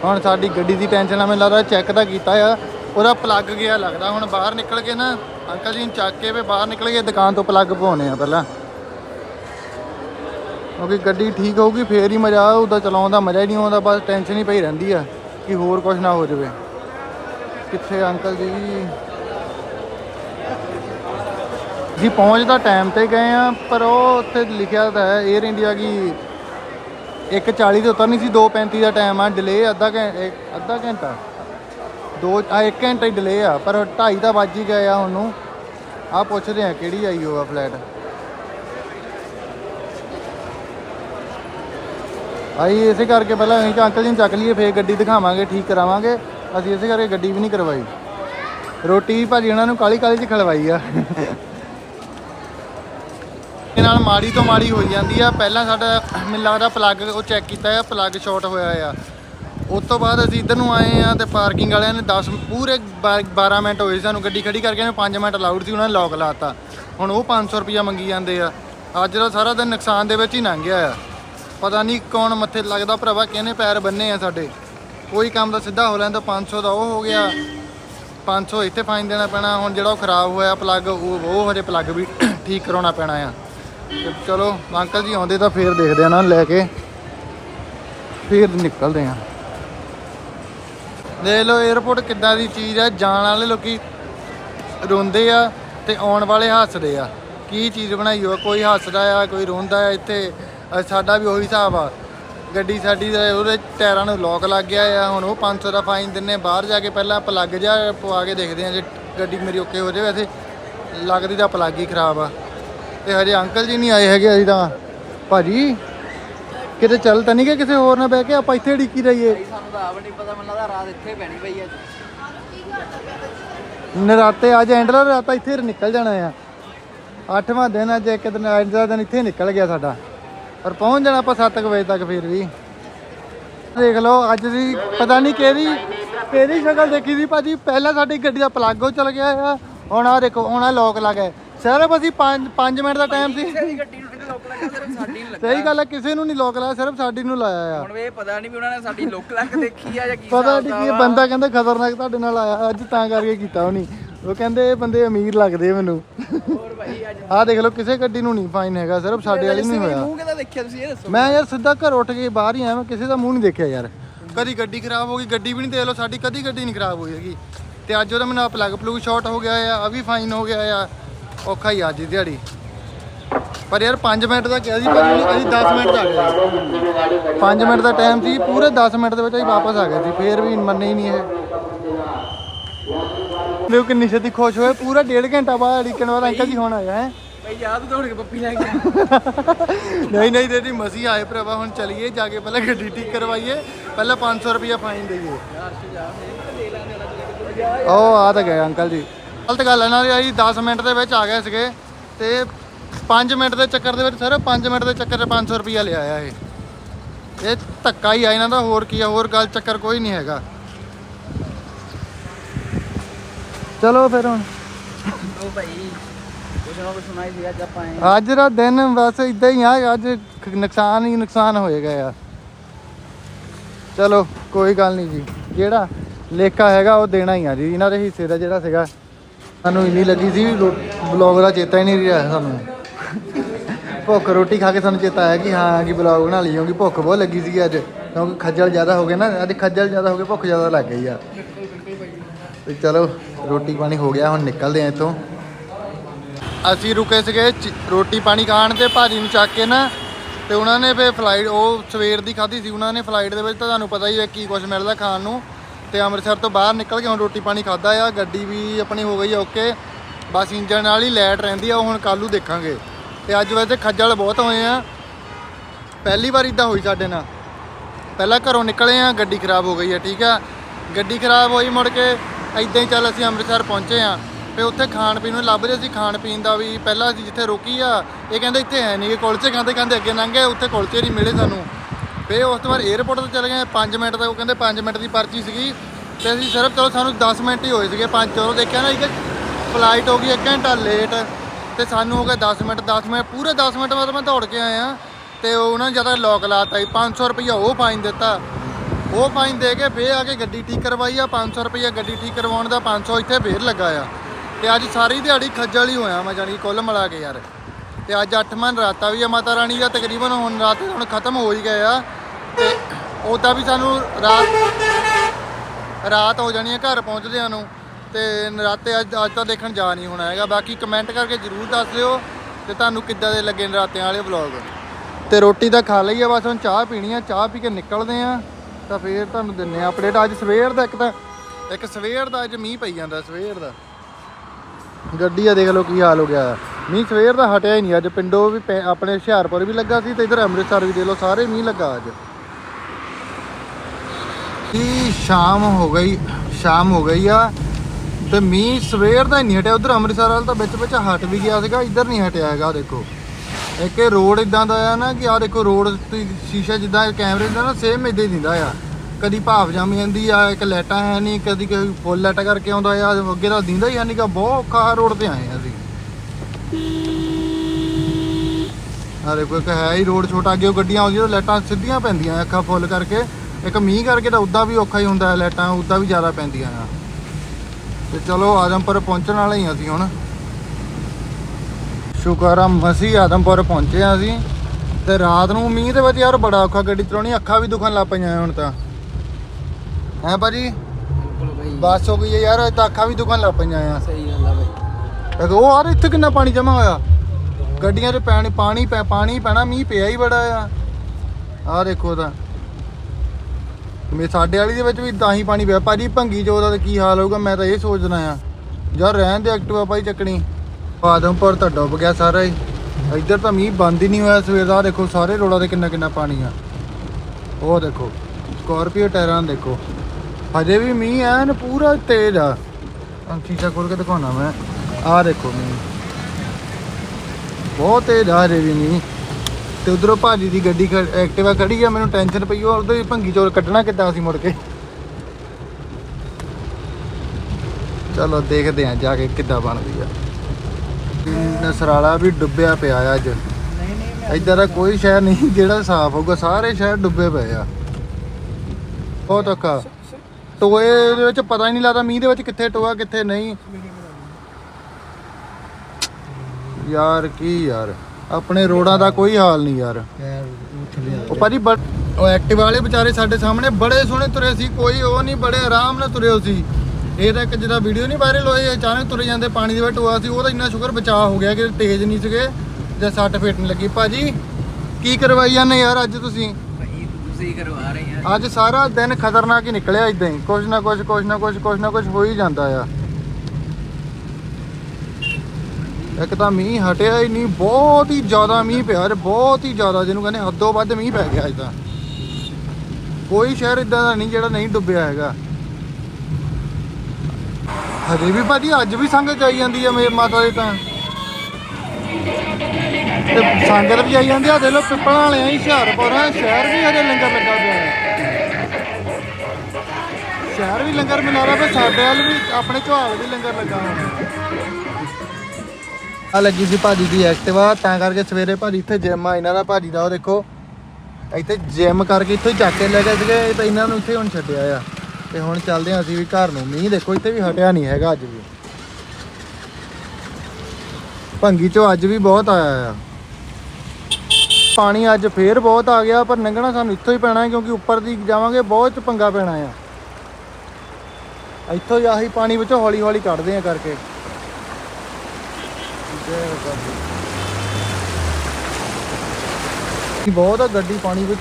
ਹੁਣ ਸਾਡੀ ਗੱਡੀ ਦੀ ਟੈਨਸ਼ਨ ਆ, ਮੈਨੂੰ ਲੱਗਦਾ ਚੈੱਕ ਤਾਂ ਕੀਤਾ ਆ। ਉਹਦਾ ਪਲੱਗ ਗਿਆ ਲੱਗਦਾ, ਹੁਣ ਬਾਹਰ ਨਿਕਲ ਕੇ ਨਾ ਅੰਕਲ ਜੀ ਨੂੰ ਚੱਕ ਕੇ ਵੀ ਬਾਹਰ ਨਿਕਲ ਕੇ ਦੁਕਾਨ ਤੋਂ ਪਲੱਗ ਪਾਉਣੇ ਆ ਪਹਿਲਾਂ। ਕਿਉਂਕਿ ਗੱਡੀ ਠੀਕ ਹੋਊਗੀ, ਫੇਰ ਹੀ ਮਜ਼ਾ ਆਊਗਾ ਚਲਾਉਣ ਦਾ ਮਜ਼ਾ ਹੀ ਨਹੀਂ ਆਉਂਦਾ, ਬਸ ਟੈਨਸ਼ਨ ਹੀ ਪਈ ਰਹਿੰਦੀ ਆ ਕਿ ਹੋਰ ਕੁਝ ਨਾ ਹੋ ਜਾਵੇ। ਕਿੱਥੇ ਅੰਕਲ ਜੀ? ਜੀ ਪਹੁੰਚ ਦਾ ਟਾਈਮ ਤੇ ਗਏ ਆ, ਪਰ ਉਹ ਉੱਥੇ ਲਿਖਿਆ ਤਾਂ ਹੈ 에ਅਰ ਇੰਡੀਆ ਕੀ 1:40 ਤੇ ਉਤਰਨੀ ਸੀ 2:35 ਦਾ ਟਾਈਮ ਆ ਡਿਲੇ ਅੱਧਾ ਘੰਟਾ ਅੱਧਾ ਘੰਟਾ। ਦੋ, ਆ 1 ਘੰਟਾ ਹੀ ਡਿਲੇ ਆ, ਪਰ 2:30 ਦਾ ਵੱਜ ਹੀ ਗਏ ਆ ਹੁਣ ਨੂੰ। ਆ ਪੁੱਛਦੇ ਆ, ਕਿਹੜੀ ਆਈ ਹੋਆ ਫਲੈਟ ਆਈ ਇਸੇ ਕਰਕੇ ਪਹਿਲਾਂ ਅਸੀਂ ਕਿਹਾ, ਅੰਕਲ ਜੀ ਨੂੰ ਚੱਕ ਲਈਏ, ਫੇਰ ਗੱਡੀ ਦਿਖਾਵਾਂਗੇ, ਠੀਕ ਕਰਾਵਾਂਗੇ। ਅਸੀਂ ਇਸੇ ਕਰਕੇ ਗੱਡੀ ਵੀ ਨਹੀਂ ਕਰਵਾਈ। ਰੋਟੀ ਭਾਜੀ ਉਹਨਾਂ ਨੂੰ ਕਾਲੀ ਕਾਲੀ ਚ ਖਲਵਾਈ ਆ। ਇਹ ਨਾਲ ਮਾੜੀ ਤੋਂ ਮਾੜੀ ਹੋਈ ਜਾਂਦੀ ਆ। ਪਹਿਲਾਂ ਸਾਡਾ, ਮੈਨੂੰ ਲੱਗਦਾ ਪਲੱਗ ਉਹ ਚੈੱਕ ਕੀਤਾ ਆ ਪਲੱਗ ਸ਼ਾਰਟ ਹੋਇਆ ਆ। ਉਸ ਤੋਂ ਬਾਅਦ ਅਸੀਂ ਇੱਧਰ ਨੂੰ ਆਏ ਆ ਤੇ ਪਾਰਕਿੰਗ ਵਾਲਿਆਂ ਨੇ 10 ਪੂਰੇ 12 ਮਿੰਟ ਹੋਏ ਸਾਨੂੰ ਗੱਡੀ ਖੜੀ ਕਰਕੇ ਨੇ 5 ਮਿੰਟ ਅਲਾਉਡ ਸੀ, ਉਹਨਾਂ ਨੇ ਲੌਕ ਲਾਤਾ ਹੁਣ ਉਹ 500 ਰੁਪਿਆ ਮੰਗੀ ਜਾਂਦੇ ਆ। ਅੱਜ ਦਾ ਸਾਰਾ ਦਿਨ ਨੁਕਸਾਨ ਦੇ ਵਿੱਚ ਹੀ ਲੰਘ ਗਿਆ ਆ। ਪਤਾ ਨਹੀਂ ਕੌਣ ਮੱਥੇ ਲੱਗਦਾ, ਭਰਾਵਾ ਕਿਹਨੇ ਪੈਰ ਬੰਨੇ ਆ ਸਾਡੇ। ਕੋਈ ਕੰਮ ਦਾ ਸਿੱਧਾ ਹੋ ਲੈਂਦਾ 500 ਦਾ ਉਹ ਹੋ ਗਿਆ। 500 ਇੱਥੇ ਫਾਈਨ ਦੇਣਾ ਪੈਣਾ, ਹੁਣ ਜਿਹੜਾ ਉਹ ਖਰਾਬ ਹੋਇਆ ਪਲੱਗ ਉਹ ਉਹ ਹਜੇ ਪਲੱਗ ਵੀ [COUGHS] ਠੀਕ ਕਰਾਉਣਾ ਪੈਣਾ ਆ। ਤੇ ਚਲੋ, ਅੰਕਲ ਜੀ ਆਉਂਦੇ ਤਾਂ ਫੇਰ ਦੇਖਦੇ ਆ ਨਾ, ਲੈ ਕੇ। ਫੇਰ ਨਿਕਲਦੇ ਆ। ਦੇਖ ਲਓ 에어ਪੋਰਟ ਕਿੱਦਾਂ ਦੀ ਚੀਜ਼ ਆ, ਜਾਣ ਵਾਲੇ ਲੋਕੀ ਰੋਂਦੇ ਆ ਤੇ ਆਉਣ ਵਾਲੇ ਹੱਸਦੇ ਆ। ਕੀ ਚੀਜ਼ ਬਣਾਈ ਹੋ ਕੋਈ ਹੱਸਦਾ ਆ, ਕੋਈ ਰੋਂਦਾ ਆ ਇੱਥੇ। ਸਾਡਾ ਵੀ ਉਹੀ ਹਿਸਾਬ ਆ। ਗੱਡੀ ਸਾਡੀ ਦਾ ਉਹਦੇ ਟਾਇਰਾਂ ਨੂੰ ਲੋਕ ਲੱਗ ਗਿਆ ਆ। ਹੁਣ ਉਹ 500 ਦਾ ਫਾਈਨ ਦਿੰਨੇ ਬਾਹਰ ਜਾ ਕੇ ਪਹਿਲਾਂ ਪਲੱਗ ਜਾ ਪਵਾ ਕੇ ਦੇਖਦੇ ਆ ਜੇ ਗੱਡੀ ਮੇਰੀ ਓਕੇ ਹੋ ਜਾਵੇ। ਵੈਸੇ ਲੱਗਦੀ ਤਾਂ ਪਲੱਗ ਹੀ ਖਰਾਬ ਆ। ਤੇ ਹਜੇ ਅੰਕਲ ਜੀ ਨਹੀਂ ਆਏ ਹੈਗੇ ਅਸੀਂ ਤਾਂ। ਭਾਜੀ ਕਿਤੇ ਚੱਲ ਤਾਂ ਨਹੀਂ ਗਏ ਕਿਸੇ ਹੋਰ ਨਾਲ ਬਹਿ ਕੇ? ਆਪਾਂ ਇੱਥੇ ਢੀਕੀ ਰਹੀਏ। ਭਾਈ ਸਾਨੂੰ ਤਾਂ ਆਪ ਨਹੀਂ ਪਤਾ। ਮੈਨੂੰ ਲੱਗਦਾ ਰਾਤ ਇੱਥੇ ਪੈਣੀ ਪਈ ਅੱਜ। ਨਰਾਤੇ ਅੱਜ ਐਂਡਲਾ ਰਾਤਾ ਇੱਥੇ ਨਿਕਲ ਜਾਣਾ ਆ। ਅੱਠਵਾਂ ਦਿਨ ਅੱਜ ਇੱਕ ਦਿਨ ਅੱਜ ਦਾ ਦਿਨ ਇੱਥੇ ਨਿਕਲ ਗਿਆ ਸਾਡਾ। ਪਰ ਪਹੁੰਚ ਜਾਣਾ ਆਪਾਂ 7 ਵਜੇ ਤੱਕ ਫੇਰ ਵੀ। ਦੇਖ ਲਓ ਅੱਜ ਦੀ ਪਤਾ ਨਹੀਂ ਕਿਹਦੀ ਕਿਹਦੀ ਸ਼ਕਲ ਦੇਖੀ ਸੀ ਭਾਜੀ। ਪਹਿਲਾਂ ਸਾਡੀ ਗੱਡੀ ਦਾ ਪਲੱਗ ਉਹ ਚਲ ਗਿਆ ਆ ਹੁਣ ਆ ਦੇਖੋ ਹੁਣ ਆ ਲੋਕ ਲੱਗ ਗਿਆ ਸਿਰਫ ਅਸੀਂ 5 5 ਮਿੰਟ ਦਾ ਟਾਈਮ ਸੀ। ਲੱਗਾ ਲੱਗਾ। ਸਹੀ ਗੱਲ ਹੈ ਕਿਸੇ ਨੂੰ ਨਹੀਂ ਲੋਕ ਲਾਇਆ ਸਿਰਫ ਸਾਡੀ ਨੂੰ ਲਾਇਆ ਆ। ਹੁਣ ਇਹ ਪਤਾ ਨਹੀਂ ਵੀ ਉਹਨਾਂ ਨੇ ਸਾਡੀ ਲੁੱਕ ਲੱਕ ਦੇਖੀ ਆ ਜਾਂ ਕੀ ਪਤਾ ਨਹੀਂ ਕੀ। ਬੰਦਾ ਕਹਿੰਦਾ ਖਤਰਨਾਕ ਤੁਹਾਡੇ ਨਾਲ ਆਇਆ ਅੱਜ ਤਾਂ ਕਰਕੇ ਕੀਤਾ ਉਹ ਨਹੀਂ ਉਹ ਕਹਿੰਦੇ ਇਹ ਬੰਦੇ ਅਮੀਰ ਲੱਗਦੇ ਮੈਨੂੰ। ਆਹ ਦੇਖ ਲਓ ਕਿਸੇ ਗੱਡੀ ਨੂੰ ਨਹੀਂ ਫਾਈਨ ਹੈਗਾ ਸਿਰਫ ਸਾਡੇ ਵਾਲੀ ਨੂੰ ਹੀ ਹੋਇਆ। ਮੂੰਹ ਕਿਹਦਾ ਦੇਖਿਆ ਤੁਸੀਂ ਇਹ ਦੱਸੋ? ਮੈਂ ਯਾਰ ਸਿੱਧਾ ਘਰ ਉੱਠ ਕੇ ਬਾਹਰ ਹੀ ਆਇਆ ਮੈਂ ਕਿਸੇ ਦਾ ਮੂੰਹ ਨਹੀਂ ਦੇਖਿਆ ਯਾਰ। ਕਦੀ ਗੱਡੀ ਖਰਾਬ ਹੋ ਗਈ ਗੱਡੀ ਵੀ ਨਹੀਂ ਦੇਖ ਲਓ ਸਾਡੀ ਕਦੀ ਗੱਡੀ ਨਹੀਂ ਖਰਾਬ ਹੋਈ ਹੈਗੀ। ਤੇ ਅੱਜ ਉਹਦਾ ਮੈਨੂੰ ਆਹ ਪਲੱਗ ਪਲੂਗ ਸ਼ਾਰਟ ਹੋ ਗਿਆ ਆ ਆ ਵੀ ਫਾਈਨ ਹੋ ਗਿਆ ਆ ਔਖਾ ਹੀ ਆ ਅੱਜ ਦੀ ਦਿਹਾੜੀ। ਪਰ ਯਾਰ 5 ਮਿੰਟ ਦਾ ਕਿਹਾ ਸੀ ਪਰ ਨਹੀਂ ਅਸੀਂ 10 ਮਿੰਟ ਆ ਗਏ 5 ਮਿੰਟ ਦਾ ਟਾਈਮ ਸੀ ਪੂਰੇ 10 ਮਿੰਟ ਦੇ ਵਿੱਚ ਅਸੀਂ ਵਾਪਸ ਆ ਗਏ ਸੀ ਫੇਰ ਵੀ ਮੰਨੇ ਹੀ ਨਹੀਂ ਇਹ। ਦੇਖੋ ਕਿੰਨੀ ਛੇਤੀ ਖੁਸ਼ ਹੋਏ। ਪੂਰਾ ਡੇਢ ਘੰਟਾ ਬਾਅਦ ਅੜੀਕਣ ਵਾਲਾ ਅੰਕਲ ਜੀ ਹੁਣ ਆਇਆ ਹੈ। ਭਾਈ ਯਾਦ ਦੌੜ ਕੇ ਪੱਪੀ ਲੈ ਗਿਆ ਨਹੀਂ ਨਹੀਂ ਤੇਰੀ ਮਸੀ ਆਏ ਭਰਾਵਾ ਹੁਣ ਚਲੀਏ ਜਾ ਕੇ ਪਹਿਲਾਂ ਗੱਡੀ ਠੀਕ ਕਰਵਾਈਏ ਪਹਿਲਾਂ 500 ਰੁਪਇਆ ਫਾਈਨ ਦੇਈਏ। ਉਹ ਆ ਤਾਂ ਗਏ ਅੰਕਲ ਜੀ। ਗਲਤ ਗੱਲ ਹੈ ਨਾ ਜੀ ਅਸੀਂ 10 ਮਿੰਟ ਦੇ ਵਿੱਚ ਆ ਗਏ ਸੀਗੇ ਤੇ 5 ਮਿੰਟ ਦੇ ਚੱਕਰ ਦੇ ਵਿੱਚ ਸਿਰਫ 5 ਮਿੰਟ ਦੇ ਚੱਕਰ 'ਚ 500 ਰੁਪਇਆ ਲਿਆ ਆ ਇਹ। ਇਹ ਧੱਕਾ ਹੀ ਆ ਇਹਨਾਂ ਦਾ ਹੋਰ ਕੀ ਆ ਹੋਰ ਗੱਲ ਚੱਕਰ ਕੋਈ ਨਹੀਂ ਹੈਗਾ। ਚਲੋ ਫਿਰ ਹੁਣ। ਉਹ ਭਾਈ ਕੁਛ ਨਾ ਕੁਛ ਸੁਣਾਈ ਸੀ ਅੱਜ ਆਪਾਂ ਆਏ ਅੱਜ ਦਾ ਦਿਨ ਬਸ ਇਦਾਂ ਹੀ ਆ ਅੱਜ ਖ- ਨੁਕਸਾਨ ਹੀ ਨੁਕਸਾਨ ਹੋਏਗਾ ਯਾਰ। ਚਲੋ ਕੋਈ ਗੱਲ ਨਹੀਂ ਜੀ। ਜਿਹੜਾ ਲੇਖਾ ਹੈਗਾ ਉਹ ਦੇਣਾ ਹੀ ਆ ਜੀ। ਇਹਨਾਂ ਦੇ ਹਿੱਸੇ ਦਾ ਜਿਹੜਾ ਸੀਗਾ ਸਾਨੂੰ ਇੰਨੀ ਲੱਗੀ ਸੀ ਬਲੌਗ ਦਾ ਚੇਤਾ ਹੀ ਨਹੀਂ ਰਿਹਾ ਸਾਨੂੰ। ਭੁੱਖ ਰੋਟੀ ਖਾ ਕੇ ਸਾਨੂੰ ਚੇਤਾ ਆਇਆ ਕਿ ਹਾਂ ਕਿ ਬਲੌਗ ਬਣਾ ਲਈ ਹੋਗੀ ਭੁੱਖ ਬਹੁਤ ਲੱਗੀ ਸੀ ਅੱਜ। ਕਿਉਂਕਿ ਖੱਜਲ ਜ਼ਿਆਦਾ ਹੋ ਗਏ ਨਾ ਅੱਜ ਖੱਜਲ ਜ਼ਿਆਦਾ ਹੋ ਗਏ ਭੁੱਖ ਜ਼ਿਆਦਾ ਲੱਗ ਗਈ ਆ। ਤੇ ਚਲੋ, ਰੋਟੀ ਪਾਣੀ ਹੋ ਗਿਆ, ਹੁਣ ਨਿਕਲਦੇ ਆ ਇੱਥੋਂ। ਅਸੀਂ ਰੁਕੇ ਸੀਗੇ ਚ- ਰੋਟੀ ਪਾਣੀ ਖਾਣ ਤੇ ਭਾਜੀ ਨੂੰ ਚੱਕ ਕੇ ਨਾ, ਤੇ ਉਹਨਾਂ ਨੇ ਫੇ ਫਲਾਈਟ ਉਹ ਸਵੇਰ ਦੀ ਖਾਧੀ ਸੀ, ਉਹਨਾਂ ਨੇ ਫਲਾਈਟ ਦੇ ਵਿੱਚ ਤਾਂ ਤੁਹਾਨੂੰ ਪਤਾ ਹੀ ਹੈ ਕੀ ਕੁਝ ਮਿਲਦਾ ਖਾਣ ਨੂੰ। ਤੇ ਅੰਮ੍ਰਿਤਸਰ ਤੋਂ ਬਾਹਰ ਨਿਕਲ ਕੇ ਹੁਣ ਰੋਟੀ ਪਾਣੀ ਖਾਦਾ ਆ, ਗੱਡੀ ਵੀ ਆਪਣੀ ਹੋ ਗਈ ਓਕੇ ਬਸ ਇੰਜਨ ਨਾਲ ਹੀ ਲੈਟ ਰਹਿੰਦੀ ਆ, ਉਹ ਹੁਣ ਕੱਲ੍ਹ ਨੂੰ ਦੇਖਾਂਗੇ। ਤੇ ਅੱਜ ਵੈਸੇ ਖੱਜਲ ਬਹੁਤ ਹੋਏ ਆ। ਪਹਿਲੀ ਵਾਰ ਇਦਾਂ ਹੋਈ ਸਾਡੇ ਨਾਲ। ਪਹਿਲਾਂ ਘਰੋਂ ਨਿਕਲੇ ਆ, ਗੱਡੀ ਖਰਾਬ ਹੋ ਗਈ ਆ, ਠੀਕ ਆ। ਗੱਡੀ ਖਰਾਬ ਹੋਈ ਮੁੜ ਕੇ ਇਦਾਂ ਹੀ ਚੱਲ ਅਸੀਂ ਅੰਮ੍ਰਿਤਸਰ ਪਹੁੰਚੇ ਆ ਤੇ ਉੱਥੇ ਖਾਣ ਪੀਣ ਨੂੰ ਲੱਭਦੇ ਸੀ, ਖਾਣ ਪੀਣ ਦਾ ਵੀ ਪਹਿਲਾਂ ਅਸੀਂ ਜਿੱਥੇ ਰੁਕੀ ਆ, ਇਹ ਕਹਿੰਦੇ ਇੱਥੇ ਹੈ ਨਹੀਂ ਕੁਲਚੇ ਕਹਿੰਦੇ ਕਹਿੰਦੇ ਅੱਗੇ ਲੰਘ ਗਏ ਉੱਥੇ ਕੁਲਚੇ ਨਹੀਂ ਮਿਲੇ ਸਾਨੂੰ। ਫੇ ਉਸ ਤੋਂ ਬਾਅਦ 에어ਪੋਰਟ ਤੇ ਚਲੇ ਗਏ 5 ਮਿੰਟ ਤੱਕ ਉਹ ਕਹਿੰਦੇ 5 ਮਿੰਟ ਦੀ ਪਰਚੀ ਸੀਗੀ ਤੇ ਅਸੀਂ ਸਿਰਫ ਚਲੋ ਸਾਨੂੰ 10 ਮਿੰਟ ਹੀ ਹੋਏ ਸੀਗੇ, ਪੰਜ ਚਲੋ ਦੇਖਿਆ ਨਾ ਇੱਕ ਫਲਾਈਟ ਹੋ ਗਈ 1 ਘੰਟਾ ਲੇਟ ਤੇ ਸਾਨੂੰ ਹੋ ਗਿਆ 10 ਮਿੰਟ 10 ਮਿੰਟ, ਪੂਰੇ 10 ਮਿੰਟ ਬਾਅਦ ਮੈਂ ਦੌੜ ਕੇ ਆਇਆ ਤੇ ਉਹਨਾਂ ਨੇ ਜ਼ਿਆਦਾ ਲੋਕ ਲਾਤਾ ਸੀ 500 ਰੁਪਈਆ ਉਹ ਫਾਈਨ ਦਿੱਤਾ। ਉਹ ਫਾਈਨ ਦੇ ਕੇ ਫੇਰ ਆ ਕੇ ਗੱਡੀ ਠੀਕ ਕਰਵਾਈ ਆ 500 ਰੁਪਈਆ ਗੱਡੀ ਠੀਕ ਕਰਵਾਉਣ ਦਾ 500 ਇੱਥੇ ਫੇਰ ਲੱਗਾ ਆ। ਤੇ ਅੱਜ ਸਾਰੀ ਦਿਹਾੜੀ ਖੱਜਲ ਹੀ ਹੋਇਆ ਮੈਂ, ਜਾਣੀ ਕੁੱਲ ਮਿਲਾ ਕੇ ਯਾਰ। ਤੇ ਅੱਜ ਅੱਠਵਾਂ ਰਾਤਾ ਵੀ ਆ ਮਾਤਾ ਰਾਣੀ ਦਾ ਤਕਰੀਬਨ ਹੁਣ ਰਾਤ ਹੁਣ ਖਤਮ ਹੋ ਹੀ ਗਏ ਆ। ਤੇ ਉਦਾਂ ਵੀ ਸਾਨੂੰ ਰਾਤ ਰਾਤ ਹੋ ਜਾਣੀ ਹੈ ਘਰ ਪਹੁੰਚਦਿਆਂ ਨੂੰ। ਤੇ ਨਰਾਤੇ ਅੱਜ ਅੱਜ ਤਾਂ ਦੇਖਣ ਜਾ ਨਹੀਂ ਹੋਣਾ ਹੈਗਾ। ਬਾਕੀ ਕਮੈਂਟ ਕਰਕੇ ਜਰੂਰ ਦੱਸ ਦਿਓ ਤੇ ਤੁਹਾਨੂੰ ਕਿੱਦਾਂ ਦੇ ਲੱਗੇ ਨਰਾਤਿਆਂ ਵਾਲੇ ਵਲੌਗ ਤੇ ਰੋਟੀ ਤਾਂ ਖਾ ਲਈ ਆ, ਬਸ ਹੁਣ ਚਾਹ ਪੀਣੀ ਆ, ਚਾਹ ਪੀ ਕੇ ਨਿਕਲਦੇ ਆ। ਤਾਂ ਫੇਰ ਤੁਹਾਨੂੰ ਦਿੰਨੇ ਆ ਅਪਡੇਟ ਅੱਜ ਸਵੇਰ ਦਾ ਇੱਕ ਤਾਂ ਇੱਕ ਸਵੇਰ ਦਾ ਅੱਜ ਮੀਂਹ ਪਈ ਜਾਂਦਾ, ਸਵੇਰ ਦਾ। ਗੱਡੀ ਆ ਦੇਖ ਲਓ ਕੀ ਹਾਲ ਹੋ ਗਿਆ। ਮੀਂਹ ਸਵੇਰ ਦਾ ਹਟਿਆ ਹੀ ਨਹੀਂ, ਅੱਜ ਪਿੰਡੋਂ ਵੀ ਆਪਣੇ ਹੁਸ਼ਿਆਰਪੁਰ ਵੀ ਲੱਗਾ ਸੀ ਤੇ ਇਧਰ ਅੰਮ੍ਰਿਤਸਰ ਵੀ ਦੇਖ ਲਓ, ਸਾਰੇ ਮੀਂਹ ਲੱਗਾ ਅੱਜ। ਕੀ ਸ਼ਾਮ ਹੋ ਗਈ, ਸ਼ਾਮ ਹੋ ਗਈ ਆ। ਤੇ ਮੀਂਹ ਸਵੇਰ ਦਾ ਹੀ ਨਹੀਂ ਹਟਿਆ, ਉਧਰ ਅੰਮ੍ਰਿਤਸਰ ਵਾਲ ਤਾਂ ਵਿੱਚ ਵਿੱਚ ਹਟ ਵੀ ਗਿਆ ਸੀਗਾ, ਇੱਧਰ ਨਹੀਂ ਹਟਿਆ ਹੈਗਾ, ਦੇਖੋ। ਇੱਕ ਇਹ ਰੋਡ ਇਦਾਂ ਦਾ ਆ ਨਾ ਕਿ ਆ ਦੇਖੋ ਰੋਡ ਤੇ ਸ਼ੀਸ਼ਾ ਜਿੱਦਾਂ ਕੈਮਰੇ ਦਾ ਨਾ ਸੇਮ ਇਦਾਂ ਹੀ ਦਿੰਦਾ ਆ। ਕਦੀ ਭਾਫ ਜੰਮ ਜਾਂਦੀ ਆ, ਇੱਕ ਲਾਈਟਾਂ ਹੈ ਨਹੀਂ, ਕਦੀ ਕੋਈ ਫੁੱਲ ਲਾਈਟਾਂ ਕਰਕੇ ਆਉਂਦਾ ਆ, ਅੱਗੇ ਤਾਂ ਦਿੰਦਾ ਹੀ ਨਹੀਂ ਕਿ ਬਹੁਤ ਔਖਾ ਰੋਡ ਤੇ ਆਏ ਆ ਅਸੀਂ। ਆ ਦੇਖੋ, ਇੱਕ ਹੈ ਹੀ ਰੋਡ ਛੋਟਾ, ਅੱਗੇ ਉਹ ਗੱਡੀਆਂ ਆਉਂਦੀਆਂ ਤਾਂ ਲਾਈਟਾਂ ਸਿੱਧੀਆਂ ਪੈਂਦੀਆਂ ਅੱਖਾਂ ਫੁੱਲ ਕਰਕੇ। ਇੱਕ ਮੀਂਹ ਕਰਕੇ ਤਾਂ ਉਦਾਂ ਵੀ ਔਖਾ ਹੀ ਹੁੰਦਾ ਹੈ ਲਾਈਟਾਂ, ਉਦਾਂ ਵੀ ਜ਼ਿਆਦਾ ਪੈਂਦੀਆਂ ਆ। ਤੇ ਚਲੋ ਆਦਮਪੁਰ ਪਹੁੰਚਣ ਵਾਲੇ ਹੀ ਅਸੀਂ ਹੁਣ। ਸ਼ੁਕਰ ਆ ਮਸੀ ਆਦਮਪੁਰ ਪਹੁੰਚੇ ਆ ਅਸੀਂ ਤੇ ਰਾਤ ਨੂੰ ਮੀਂਹ ਦੇ ਵਿੱਚ ਯਾਰ ਬੜਾ ਔਖਾ ਗੱਡੀ ਚਲਾਉਣੀ ਅੱਖਾਂ ਵੀ ਦੁਖਣ ਲੱਗ ਪਈਆਂ ਹੁਣ ਤਾਂ। ਹੈ ਭਾਜੀ? ਬੱਸ ਹੋ ਗਈ ਯਾਰ ਅੱਜ ਤਾਂ ਅੱਖਾਂ ਵੀ ਦੁਖਣ ਲੱਗ ਪਈਆਂ ਆ। ਸਹੀ ਗੱਲ ਆ ਭਾਈ। ਦੇਖੋ ਉਹ ਯਾਰ ਇੱਥੇ ਕਿੰਨਾ ਪਾਣੀ ਜਮਾ ਹੋਇਆ? ਗੱਡੀਆਂ 'ਚ ਪਾਣੀ ਪਾਣੀ ਪੈ ਪਾਣੀ ਪੈਣਾ ਮੀਂਹ ਪਿਆ ਹੀ ਬੜਾ ਆ। ਆਹ ਦੇਖੋ ਤਾਂ। ਮੇ ਸਾਡੇ ਵਾਲੀ ਦੇ ਵਿੱਚ ਵੀ ਤਾਂ ਹੀ ਪਾਣੀ ਪਿਆ। ਭਾਜੀ ਭੰਗੀ ਚੋ ਦਾ ਤਾਂ ਕੀ ਹਾਲ ਹੋਊਗਾ ਮੈਂ ਤਾਂ ਇਹ ਸੋਚਦਾ ਆ। ਯਾਰ ਰਹਿਣ ਦੇ ਐਕਟਿਵਾ ਭਾਈ ਚੱਕਣੀ। ਆਦਮਪੁਰ ਤਾਂ ਡੁੱਬ ਗਿਆ ਸਾਰਾ ਹੀ। ਇੱਧਰ ਤਾਂ ਮੀਂਹ ਬੰਦ ਹੀ ਨਹੀਂ ਹੋਇਆ ਸਵੇਰ ਦਾ। ਆਹ ਦੇਖੋ, ਸਾਰੇ ਰੋਡਾਂ ਤੇ ਕਿੰਨਾ ਕਿੰਨਾ ਪਾਣੀ ਆ। ਉਹ ਦੇਖੋ, ਸਕਾਰਪੀਓ ਟਾਇਰਾਂ ਨੂੰ ਦੇਖੋ। ਹਜੇ ਵੀ ਮੀਂਹ ਐਨ ਪੂਰਾ ਤੇਜ਼ ਆ। ਆਹ ਸ਼ੀਸ਼ਾ ਖੋਲ ਕੇ ਦਿਖਾਉਣਾ ਮੈਂ। ਆਹ ਦੇਖੋ ਮੀਂਹ। ਬਹੁਤ ਤੇਜ਼ ਆ ਹਜੇ ਵੀ ਮੀਂਹ। ਤੇ ਉਧਰੋਂ ਭਾਜੀ ਦੀ ਗੱਡੀ ਖ- ਐਕਟਿਵਾ ਖੜੀ ਆ, ਮੈਨੂੰ ਟੈਨਸ਼ਨ ਪਈ ਉਹ ਉਹਦੇ ਭੰਗੀ ਚੋਰ ਕੱਢਣਾ ਕਿੱਦਾਂ ਅਸੀਂ ਮੁੜ ਕੇ? ਚਲੋ ਦੇਖਦੇ ਆ ਜਾ ਕੇ ਕਿੱਦਾਂ ਬਣਦੀ ਆ। ਨਸਰਾਲਾ ਵੀ ਡੁੱਬਿਆ ਪਿਆ ਅੱਜ। ਨਹੀਂ ਦਾ ਕੋਈ ਸ਼ਹਿਰ ਨਹੀਂ, ਜਿਹੜਾ ਸਾਫ਼ ਹੋਊਗਾ, ਸਾਰੇ ਸ਼ਹਿਰ ਡੁੱਬੇ ਪਏ ਆ। ਬਹੁਤ ਔਖਾ। ਟੋਏ ਦੇ ਵਿੱਚ ਪਤਾ ਹੀ ਨਹੀਂ ਲੱਗਦਾ ਮੀਂਹ ਦੇ ਵਿੱਚ ਕਿੱਥੇ ਟੋਆ, ਕਿੱਥੇ ਨਹੀਂ। ਯਾਰ, ਕੀ ਯਾਰ। ਆਪਣੇ ਰੋਡਾਂ ਦਾ ਕੋਈ ਹਾਲ ਨਹੀਂ ਯਾਰ। ਉਹ ਭਾਜੀ ਉਹ ਐਕਟਿਵ ਵਾਲੇ ਵਿਚਾਰੇ ਸਾਡੇ ਸਾਹਮਣੇ ਬੜੇ ਸੋਹਣੇ ਤੁਰੇ ਸੀ, ਕੋਈ ਉਹ ਨਹੀਂ, ਬੜੇ ਆਰਾਮ ਨਾਲ ਤੁਰੇ ਸੀ। ਇਹ ਤਾਂ ਇੱਕ ਜਿਹਦਾ ਵੀਡੀਓ ਨਹੀਂ ਵਾਇਰਲ ਹੋਈ ਅਚਾਨਕ ਤੁਰੇ ਜਾਂਦੇ ਪਾਣੀ ਦੇ ਵਿੱਚ ਟੋਆ ਸੀ ਉਹਦਾ ਇੰਨਾ ਸ਼ੁਕਰ ਬਚਾਅ ਹੋ ਗਿਆ ਕਿ ਤੇਜ਼ ਨਹੀਂ ਸੀਗੇ ਜਾਂ ਸੱਟ ਫੇਟ ਨਹੀਂ ਲੱਗੀ। ਭਾਜੀ ਕੀ ਕਰਵਾਈ ਜਾਂਦੇ ਯਾਰ ਅੱਜ ਤੁਸੀਂ? ਭਾਈ ਤੁਸੀਂ ਕਰਵਾ ਰਹੇ ਆ। ਅੱਜ ਸਾਰਾ ਦਿਨ ਖਤਰਨਾਕ ਹੀ ਨਿਕਲਿਆ ਇਦਾਂ ਹੀ। ਕੁਛ ਨਾ ਕੁਛ ਕੁਛ ਨਾ ਕੁਛ ਕੁਛ ਨਾ ਕੁਛ ਹੋ ਹੀ ਜਾਂਦਾ ਆ। ਇੱਕ ਤਾਂ ਮੀਂਹ ਹਟਿਆ ਹੀ ਨਹੀਂ ਬਹੁਤ ਹੀ ਜ਼ਿਆਦਾ ਮੀਂਹ ਪਿਆ ਯਾਰ ਬਹੁਤ ਹੀ ਜ਼ਿਆਦਾ ਜਿਹਨੂੰ ਕਹਿੰਦੇ ਹੱਦੋਂ ਵੱਧ ਮੀਂਹ ਪੈ ਗਿਆ ਅੱਜ ਤਾਂ। ਕੋਈ ਸ਼ਹਿਰ ਇਦਾਂ ਦਾ ਨਹੀਂ ਜਿਹੜਾ ਨਹੀਂ ਡੁੱਬਿਆ ਹੈਗਾ। ਹਜੇ ਵੀ ਭਾਜੀ, ਅੱਜ ਵੀ ਸੰਗਤ ਆਈ ਜਾਂਦੀ ਆ ਮੇਰੇ ਮਾਤਾ ਦੇ ਤਾਂ। ਤੇ ਸੰਗਤ ਵੀ ਆਈ ਜਾਂਦੀ ਆ ਦੇ ਲੋ ਪਿੱਪਲਾਂ ਵਾਲੇ ਆ ਹੁਸ਼ਿਆਰਪੁਰ ਆ, ਸ਼ਹਿਰ ਵੀ ਹਜੇ ਲੰਗਰ ਲੱਗਾ ਪਿਆ ਹੈ ਸ਼ਹਿਰ ਵੀ ਲੰਗਰ ਬਣਾ ਰਿਹਾ, ਪਰ ਸਾਡੇ ਵੱਲ ਵੀ, ਆਪਣੇ ਝਵਾਲ ਵੀ ਲੰਗਰ ਲੱਗਾ ਹੋਣਾ ਆ ਲੱਗੀ ਸੀ ਭਾਜੀ ਦੀ ਐਕਟਿਵਾ, ਤਾਂ ਕਰਕੇ ਸਵੇਰੇ ਭਾਜੀ ਇੱਥੇ ਜਿਮ ਆ, ਇਹਨਾਂ ਦਾ ਭਾਜੀ ਦਾ, ਉਹ ਦੇਖੋ। ਇੱਥੇ ਜਿਮ ਕਰਕੇ ਇੱਥੋਂ ਹੀ ਚੱਕ ਕੇ ਲੈ ਗਏ ਸੀਗੇ ਤਾਂ ਇਹਨਾਂ ਨੂੰ ਇੱਥੇ ਹੁਣ ਛੱਡਿਆ ਆ। ਤੇ ਹੁਣ ਚੱਲਦੇ ਹਾਂ ਅਸੀਂ ਵੀ ਘਰ ਨੂੰ। ਮੀਂਹ ਦੇਖੋ, ਇੱਥੇ ਵੀ ਹਟਿਆ ਨਹੀਂ ਹੈਗਾ ਅੱਜ ਵੀ। ਭੰਗੀ ਚੋਂ ਅੱਜ ਵੀ ਬਹੁਤ ਆਇਆ ਆ। ਪਾਣੀ ਅੱਜ ਫੇਰ ਬਹੁਤ ਆ ਗਿਆ, ਪਰ ਲੰਘਣਾ ਸਾਨੂੰ ਇੱਥੋਂ ਹੀ ਪੈਣਾ ਕਿਉਂਕਿ ਉੱਪਰ ਦੀ ਜਾਵਾਂਗੇ, ਬਹੁਤ ਪੰਗਾ ਪੈਣਾ ਆ। ਇੱਥੋਂ ਹੀ ਆਹੀ ਪਾਣੀ ਵਿੱਚੋਂ ਹੌਲੀ ਹੌਲੀ ਕੱਢਦੇ ਆ ਕਰਕੇ। ਬਹੁਤ ਆ ਗੱਡੀ ਪਾਣੀ ਵਿੱਚ।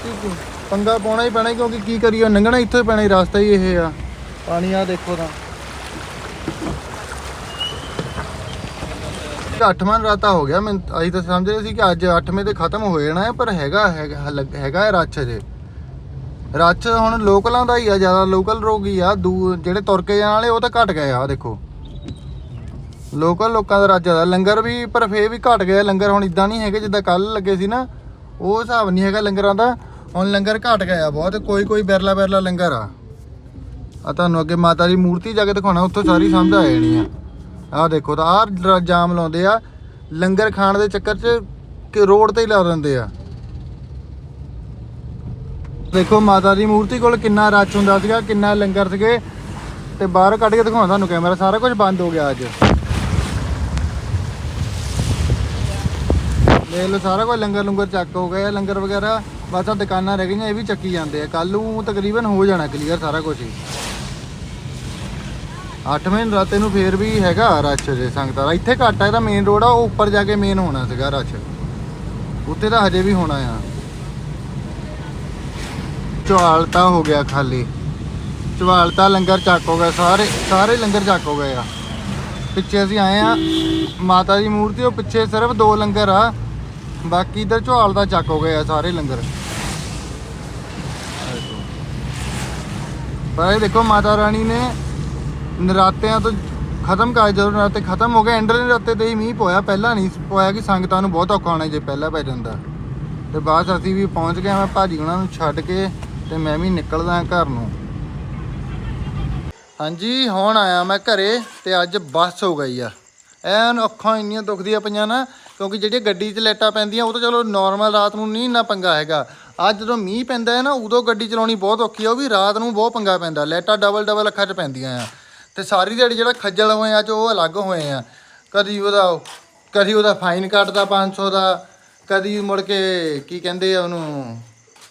ਪੰਗਾ ਪਾਉਣਾ ਹੀ ਪੈਣਾ ਕਿਉਂਕਿ ਕੀ ਕਰੀਏ ਲੰਘਣਾ ਇੱਥੋਂ ਹੀ ਪੈਣਾ ਹੀ, ਰਸਤਾ ਹੀ ਇਹ ਆ। ਪਾਣੀ ਆ ਦੇਖੋ ਤਾਂ। ਅੱਠਵਾਂ ਰਾਤਾ ਹੋ ਗਿਆ ਮੈਂ ਅਸੀਂ ਤਾਂ ਸਮਝ ਰਹੇ ਸੀ ਕਿ ਅੱਜ 8ਵੇਂ ਤੇ ਖਤਮ ਹੋ ਜਾਣਾ ਹੈ, ਪਰ ਹੈਗਾ ਹੈਗਾ ਹੈ ਰੱਛ ਜੇ। ਰੱਛ ਹੁਣ ਲੋਕਲਾਂ ਦਾ ਹੀ ਆ, ਜ਼ਿਆਦਾ ਲੋਕਲ ਰੋਗ ਹੀ ਆ। ਦੂ ਜਿਹੜੇ ਤੁਰ ਕੇ ਜਾਣ ਵਾਲੇ, ਉਹ ਤਾਂ ਘਟ ਗਏ ਆ, ਦੇਖੋ। ਲੋਕਲ ਲੋਕਾਂ ਦਾ ਰੱਛ ਦਾ ਲੰਗਰ ਵੀ, ਪਰ ਫੇਰ ਵੀ ਘਟ ਗਏ ਲੰਗਰ ਹੁਣ ਇਦਾਂ ਨਹੀਂ ਹੈਗੇ, ਜਿੱਦਾਂ ਕੱਲ ਲੱਗੇ ਸੀ ਨਾ, ਉਹ ਹਿਸਾਬ ਨਹੀਂ ਹੈਗਾ ਲੰਗਰਾਂ ਦਾ। ਹੁਣ ਲੰਗਰ ਘਟ ਗਏ ਆ ਬਹੁਤ, ਕੋਈ ਕੋਈ ਬਿਰਲਾ ਬਿਰਲਾ ਲੰਗਰ ਆ। ਆ ਤੁਹਾਨੂੰ ਅੱਗੇ ਮਾਤਾ ਦੀ ਮੂਰਤੀ ਜਾ ਕੇ ਦਿਖਾਉਣਾ, ਉੱਥੋਂ ਸਾਰੀ ਸਮਝ ਆ ਜਾਣੀ ਆ। ਆਹ ਦੇਖੋ ਤਾਂ ਆਹ ਜਾਮ ਲਾਉਂਦੇ ਆ, ਲੰਗਰ ਖਾਣ ਦੇ ਚੱਕਰ 'ਚ ਕਿ ਰੋਡ ਤੇ ਹੀ ਲਾ ਦਿੰਦੇ ਆ। ਦੇਖੋ ਮਾਤਾ ਦੀ ਮੂਰਤੀ ਕੋਲ ਕਿੰਨਾ ਰੱਛ ਹੁੰਦਾ ਸੀਗਾ, ਕਿੰਨਾ ਲੰਗਰ ਸੀਗੇ, ਤੇ ਬਾਹਰ ਕੱਢ ਕੇ ਦਿਖਾਉਣਾ ਤੁਹਾਨੂੰ ਕੈਮਰਾ, ਸਾਰਾ ਕੁਝ ਬੰਦ ਹੋ ਗਿਆ ਅੱਜ। ਦੇਖ ਲਓ, ਸਾਰਾ ਕੁਝ ਲੰਗਰ ਲੰਗਰ ਚੱਕ ਹੋ ਗਿਆ ਲੰਗਰ ਵਗੈਰਾ। ਬਸ ਆ ਦੁਕਾਨਾਂ ਰਹਿ ਗਈਆਂ, ਇਹ ਵੀ ਚੱਕੀ ਜਾਂਦੇ ਆ। ਕੱਲ ਨੂੰ ਤਕਰੀਬਨ ਹੋ ਜਾਣਾ ਕਲੀਅਰ ਸਾਰਾ ਕੁਝ ਹੀ। ਅੱਠਵੇਂ ਰਾਤੇ ਨੂੰ ਫੇਰ ਵੀ ਹੈਗਾ ਰਸ਼ ਜੇ ਸੰਗਤਾਂ ਦਾ। ਇੱਥੇ ਘੱਟ ਆ, ਇਹਦਾ ਮੇਨ ਰੋਡ ਆ, ਉਹ ਉੱਪਰ ਜਾ ਕੇ ਮੇਨ ਹੋਣਾ ਸੀਗਾ ਰਸ਼। ਉੱਥੇ ਤਾਂ ਹਜੇ ਵੀ ਹੋਣਾ ਆ। ਚਵਾਲਤਾ ਹੋ ਗਿਆ ਖਾਲੀ। ਚਵਾਲਤਾ ਲੰਗਰ ਚੱਕ ਹੋ ਗਿਆ, ਸਾਰੇ ਸਾਰੇ ਲੰਗਰ ਚੱਕ ਹੋ ਗਏ ਆ। ਪਿੱਛੇ ਅਸੀਂ ਆਏ ਆ, ਮਾਤਾ ਦੀ ਮੂਰਤੀ, ਉਹ ਪਿੱਛੇ ਸਿਰਫ ਦੋ ਲੰਗਰ ਆ। ਬਾਕੀ ਇਧਰ ਝੋਲ ਦਾ ਚੱਕ ਹੋ ਗਏ ਸਾਰੇ ਲੰਗਰ। ਪਰ ਇਹ ਦੇਖੋ ਮਾਤਾ ਰਾਣੀ ਨੇ ਨਰਾਤਿਆਂ ਤੋਂ ਖਤਮ ਕਰ ਜਦੋਂ ਨਰਾਤੇ ਖਤਮ ਹੋ ਗਏ ਐਂਡ ਨਰਾਤੇ ਤੇ ਹੀ ਮੀਂਹ ਪੋਇਆ। ਪਹਿਲਾਂ ਨਹੀਂ ਪੋਇਆ ਕਿ ਸੰਗਤਾਂ ਨੂੰ ਬਹੁਤ ਔਖਾ ਹੋਣਾ ਜੇ ਪਹਿਲਾਂ ਪੈ ਜਾਂਦਾ। ਤੇ ਬਾਅਦ ਅਸੀਂ ਵੀ ਪਹੁੰਚ ਗਏ ਮੈਂ ਭਾਜੀ ਉਹਨਾਂ ਨੂੰ ਛੱਡ ਕੇ ਤੇ ਮੈਂ ਵੀ ਨਿਕਲਦਾ ਘਰ ਨੂੰ। ਹਾਂਜੀ, ਹੁਣ ਆਇਆ ਮੈਂ ਘਰੇ ਤੇ ਅੱਜ ਬੱਸ ਹੋ ਗਈ ਆ। ਐਨ ਅੱਖਾਂ ਇੰਨੀਆਂ ਦੁਖਦੀਆਂ ਪਈਆਂ ਨਾ ਕਿਉਂਕਿ ਜਿਹੜੀਆਂ ਗੱਡੀ 'ਚ ਲਾਈਟਾਂ ਪੈਂਦੀਆਂ, ਉਹ ਤਾਂ ਚਲੋ ਨਾਰਮਲ ਰਾਤ ਨੂੰ ਨਹੀਂ ਇੰਨਾ ਪੰਗਾ ਹੈਗਾ। ਅੱਜ ਜਦੋਂ ਮੀਂਹ ਪੈਂਦਾ ਹੈ ਨਾ, ਉਦੋਂ ਗੱਡੀ ਚਲਾਉਣੀ ਬਹੁਤ ਔਖੀ ਆ, ਉਹ ਵੀ ਰਾਤ ਨੂੰ ਬਹੁਤ ਪੰਗਾ ਪੈਂਦਾ। ਲਾਈਟਾਂ ਡਬਲ ਡਬਲ ਅੱਖਾਂ 'ਚ ਪੈਂਦੀਆਂ ਆ। ਤੇ ਸਾਰੀ ਦਿਹਾੜੀ ਜਿਹੜਾ ਖੱਜਲ ਹੋਏ ਆ ਚ ਉਹ ਅਲੱਗ ਹੋਏ ਆ। ਕਦੀ ਉਹਦਾ ਕਦੀ ਉਹਦਾ ਫਾਈਨ ਕੱਟਦਾ 500 ਦਾ, ਕਦੀ ਮੁੜ ਕੇ ਕੀ ਕਹਿੰਦੇ ਆ ਉਹਨੂੰ,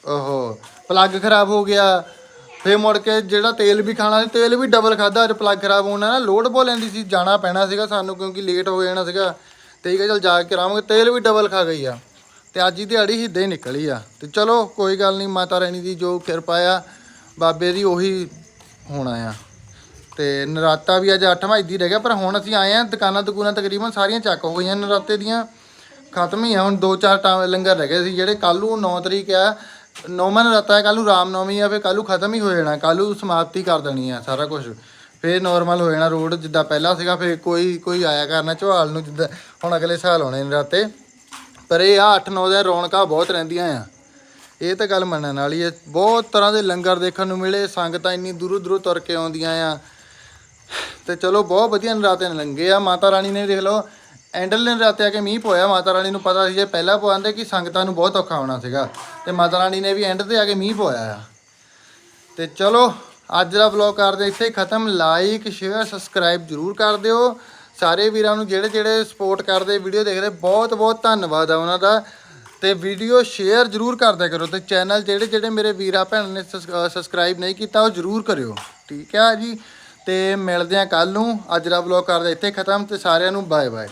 ਉਹ ਪਲੱਗ ਖਰਾਬ ਹੋ ਗਿਆ। ਫੇਰ ਮੁੜ ਕੇ ਜਿਹੜਾ ਤੇਲ ਵੀ ਖਾਣਾ ਸੀ, ਤੇਲ ਵੀ ਡਬਲ ਖਾਦਾ ਅੱਜ ਪਲੱਗ ਖਰਾਬ ਹੋਣਾ ਨਾ ਲੋਡ ਬੋ ਲੈਂਦੀ ਸੀ, ਜਾਣਾ ਪੈਣਾ ਸੀਗਾ ਸਾਨੂੰ ਕਿਉਂਕਿ ਲੇਟ ਹੋ ਜਾਣਾ ਸੀਗਾ। ਤੇ ਇਹ ਚਲ ਜਾ ਕੇ ਕਰਾਵਾਂਗੇ ਤੇਲ ਵੀ ਡਬਲ ਖਾ ਗਈ ਆ। ਤੇ ਅੱਜ ਦੀ ਦਿਹਾੜੀ ਹਿੱਦੇ ਹੀ ਨਿਕਲੀ ਆ। ਤੇ ਚਲੋ, ਕੋਈ ਗੱਲ ਨਹੀਂ, ਮਾਤਾ ਰਾਣੀ ਦੀ ਜੋ ਕਿਰਪਾ ਆ, ਬਾਬੇ ਦੀ ਉਹੀ ਹੋਣਾ ਆ। ਤੇ ਨਰਾਤਾ ਵੀ ਅੱਜ 8 ਵਜੇ ਰਹਿ ਗਿਆ, ਪਰ ਹੁਣ ਅਸੀਂ ਆਏ ਆ, ਦੁਕਾਨਾਂ ਦੁਕਾਨਾਂ ਤਕਰੀਬਨ ਸਾਰੀਆਂ ਚੱਕ ਹੋ ਗਈਆਂ, ਨਰਾਤੇ ਦੀਆਂ ਖਤਮ ਹੀ ਆ। ਹੁਣ ਦੋ ਚਾਰ ਟਾਂ ਲੰਗਰ ਰਹਿ ਗਏ ਸੀ, ਜਿਹੜੇ ਕੱਲ ਨੂੰ 9 ਤਰੀਕ ਆ, ਨੌਵਾਂ ਨਰਾਤਾ ਹੈ ਕੱਲ ਨੂੰ ਰਾਮ ਨੌਮੀ ਆ ਫੇ ਕੱਲ ਨੂੰ ਖਤਮ ਹੀ ਹੋ ਜਾਣਾ ਕੱਲ ਨੂੰ ਸਮਾਪਤੀ ਕਰ ਦੇਣੀ ਆ ਸਾਰਾ ਕੁਝ ਫੇਰ ਨਾਰਮਲ ਹੋ ਜਾਣਾ ਰੋਡ ਜਿੱਦਾਂ ਪਹਿਲਾਂ ਸੀਗਾ, ਫੇਰ ਕੋਈ ਕੋਈ ਆਇਆ ਕਰਨਾ ਝਵਾਲ ਨੂੰ ਜਿੱਦਾਂ ਹੁਣ ਅਗਲੇ ਸਾਲ ਹੋਣੇ ਨਰਾਤੇ ਪਰ ਇਹ ਆ 8-9 ਦਿਨ ਰੌਣਕਾਂ ਬਹੁਤ ਰਹਿੰਦੀਆਂ ਆ। ਇਹ ਤਾਂ ਗੱਲ ਮੰਨਣ ਵਾਲੀ ਹੈ ਬਹੁਤ ਤਰ੍ਹਾਂ ਦੇ ਲੰਗਰ ਦੇਖਣ ਨੂੰ ਮਿਲੇ, ਸੰਗਤਾਂ ਇੰਨੀ ਦੂਰੋਂ ਦੂਰੋਂ ਤੁਰ ਕੇ ਆਉਂਦੀਆਂ ਆ। ਤੇ ਚਲੋ, ਬਹੁਤ ਵਧੀਆ ਨਰਾਤੇ ਲੰਗੇ ਆ। ਮਾਤਾ ਰਾਣੀ ਨੇ ਦੇਖ ਲਓ, ਐਂਡਲ ਨੇ ਰਾਤੇ ਆ ਕੇ ਮੀਂਹ ਪੋਇਆ। ਮਾਤਾ ਰਾਣੀ ਨੂੰ ਪਤਾ ਸੀ ਜੇ ਪਹਿਲਾਂ ਪਵਾਉਂਦੇ ਕਿ ਸੰਗਤਾਂ ਨੂੰ ਬਹੁਤ ਔਖਾ ਹੋਣਾ ਸੀਗਾ। ਤੇ ਮਾਤਾ ਰਾਣੀ ਨੇ ਵੀ ਐਂਡ ਤੇ ਆ ਕੇ ਮੀਂਹ ਪੋਇਆ ਆ। ਤੇ ਚਲੋ, ਅੱਜ ਦਾ ਵਲੌਗ ਕਰਦੇ ਇੱਥੇ ਖਤਮ। ਲਾਈਕ ਸ਼ੇਅਰ ਸਬਸਕ੍ਰਾਈਬ ਜਰੂਰ ਕਰ ਦਿਓ। ਸਾਰੇ ਵੀਰਾਂ ਨੂੰ ਜਿਹੜੇ ਜਿਹੜੇ ਸਪੋਰਟ ਕਰਦੇ ਵੀਡੀਓ ਦੇਖਦੇ, ਬਹੁਤ ਬਹੁਤ ਧੰਨਵਾਦ ਆ ਉਹਨਾਂ ਦਾ। ਤੇ ਵੀਡੀਓ ਸ਼ੇਅਰ ਜਰੂਰ ਕਰਦਿਆ ਕਰੋ ਤੇ ਚੈਨਲ ਜਿਹੜੇ ਜਿਹੜੇ ਮੇਰੇ ਵੀਰਾ ਭੈਣ ਨੇ ਸਬਸਕ੍ਰਾਈਬ ਨਹੀਂ ਕੀਤਾ, ਉਹ ਜਰੂਰ ਕਰਿਓ। ਠੀਕ ਹੈ ਜੀ? ਤੇ ਮਿਲਦੇ ਆ ਕੱਲ ਨੂੰ। ਅੱਜ ਦਾ ਵਲੌਗ ਕਰਦੇ ਇੱਥੇ ਖਤਮ ਤੇ ਸਾਰਿਆਂ ਨੂੰ ਬਾਏ ਬਾਏ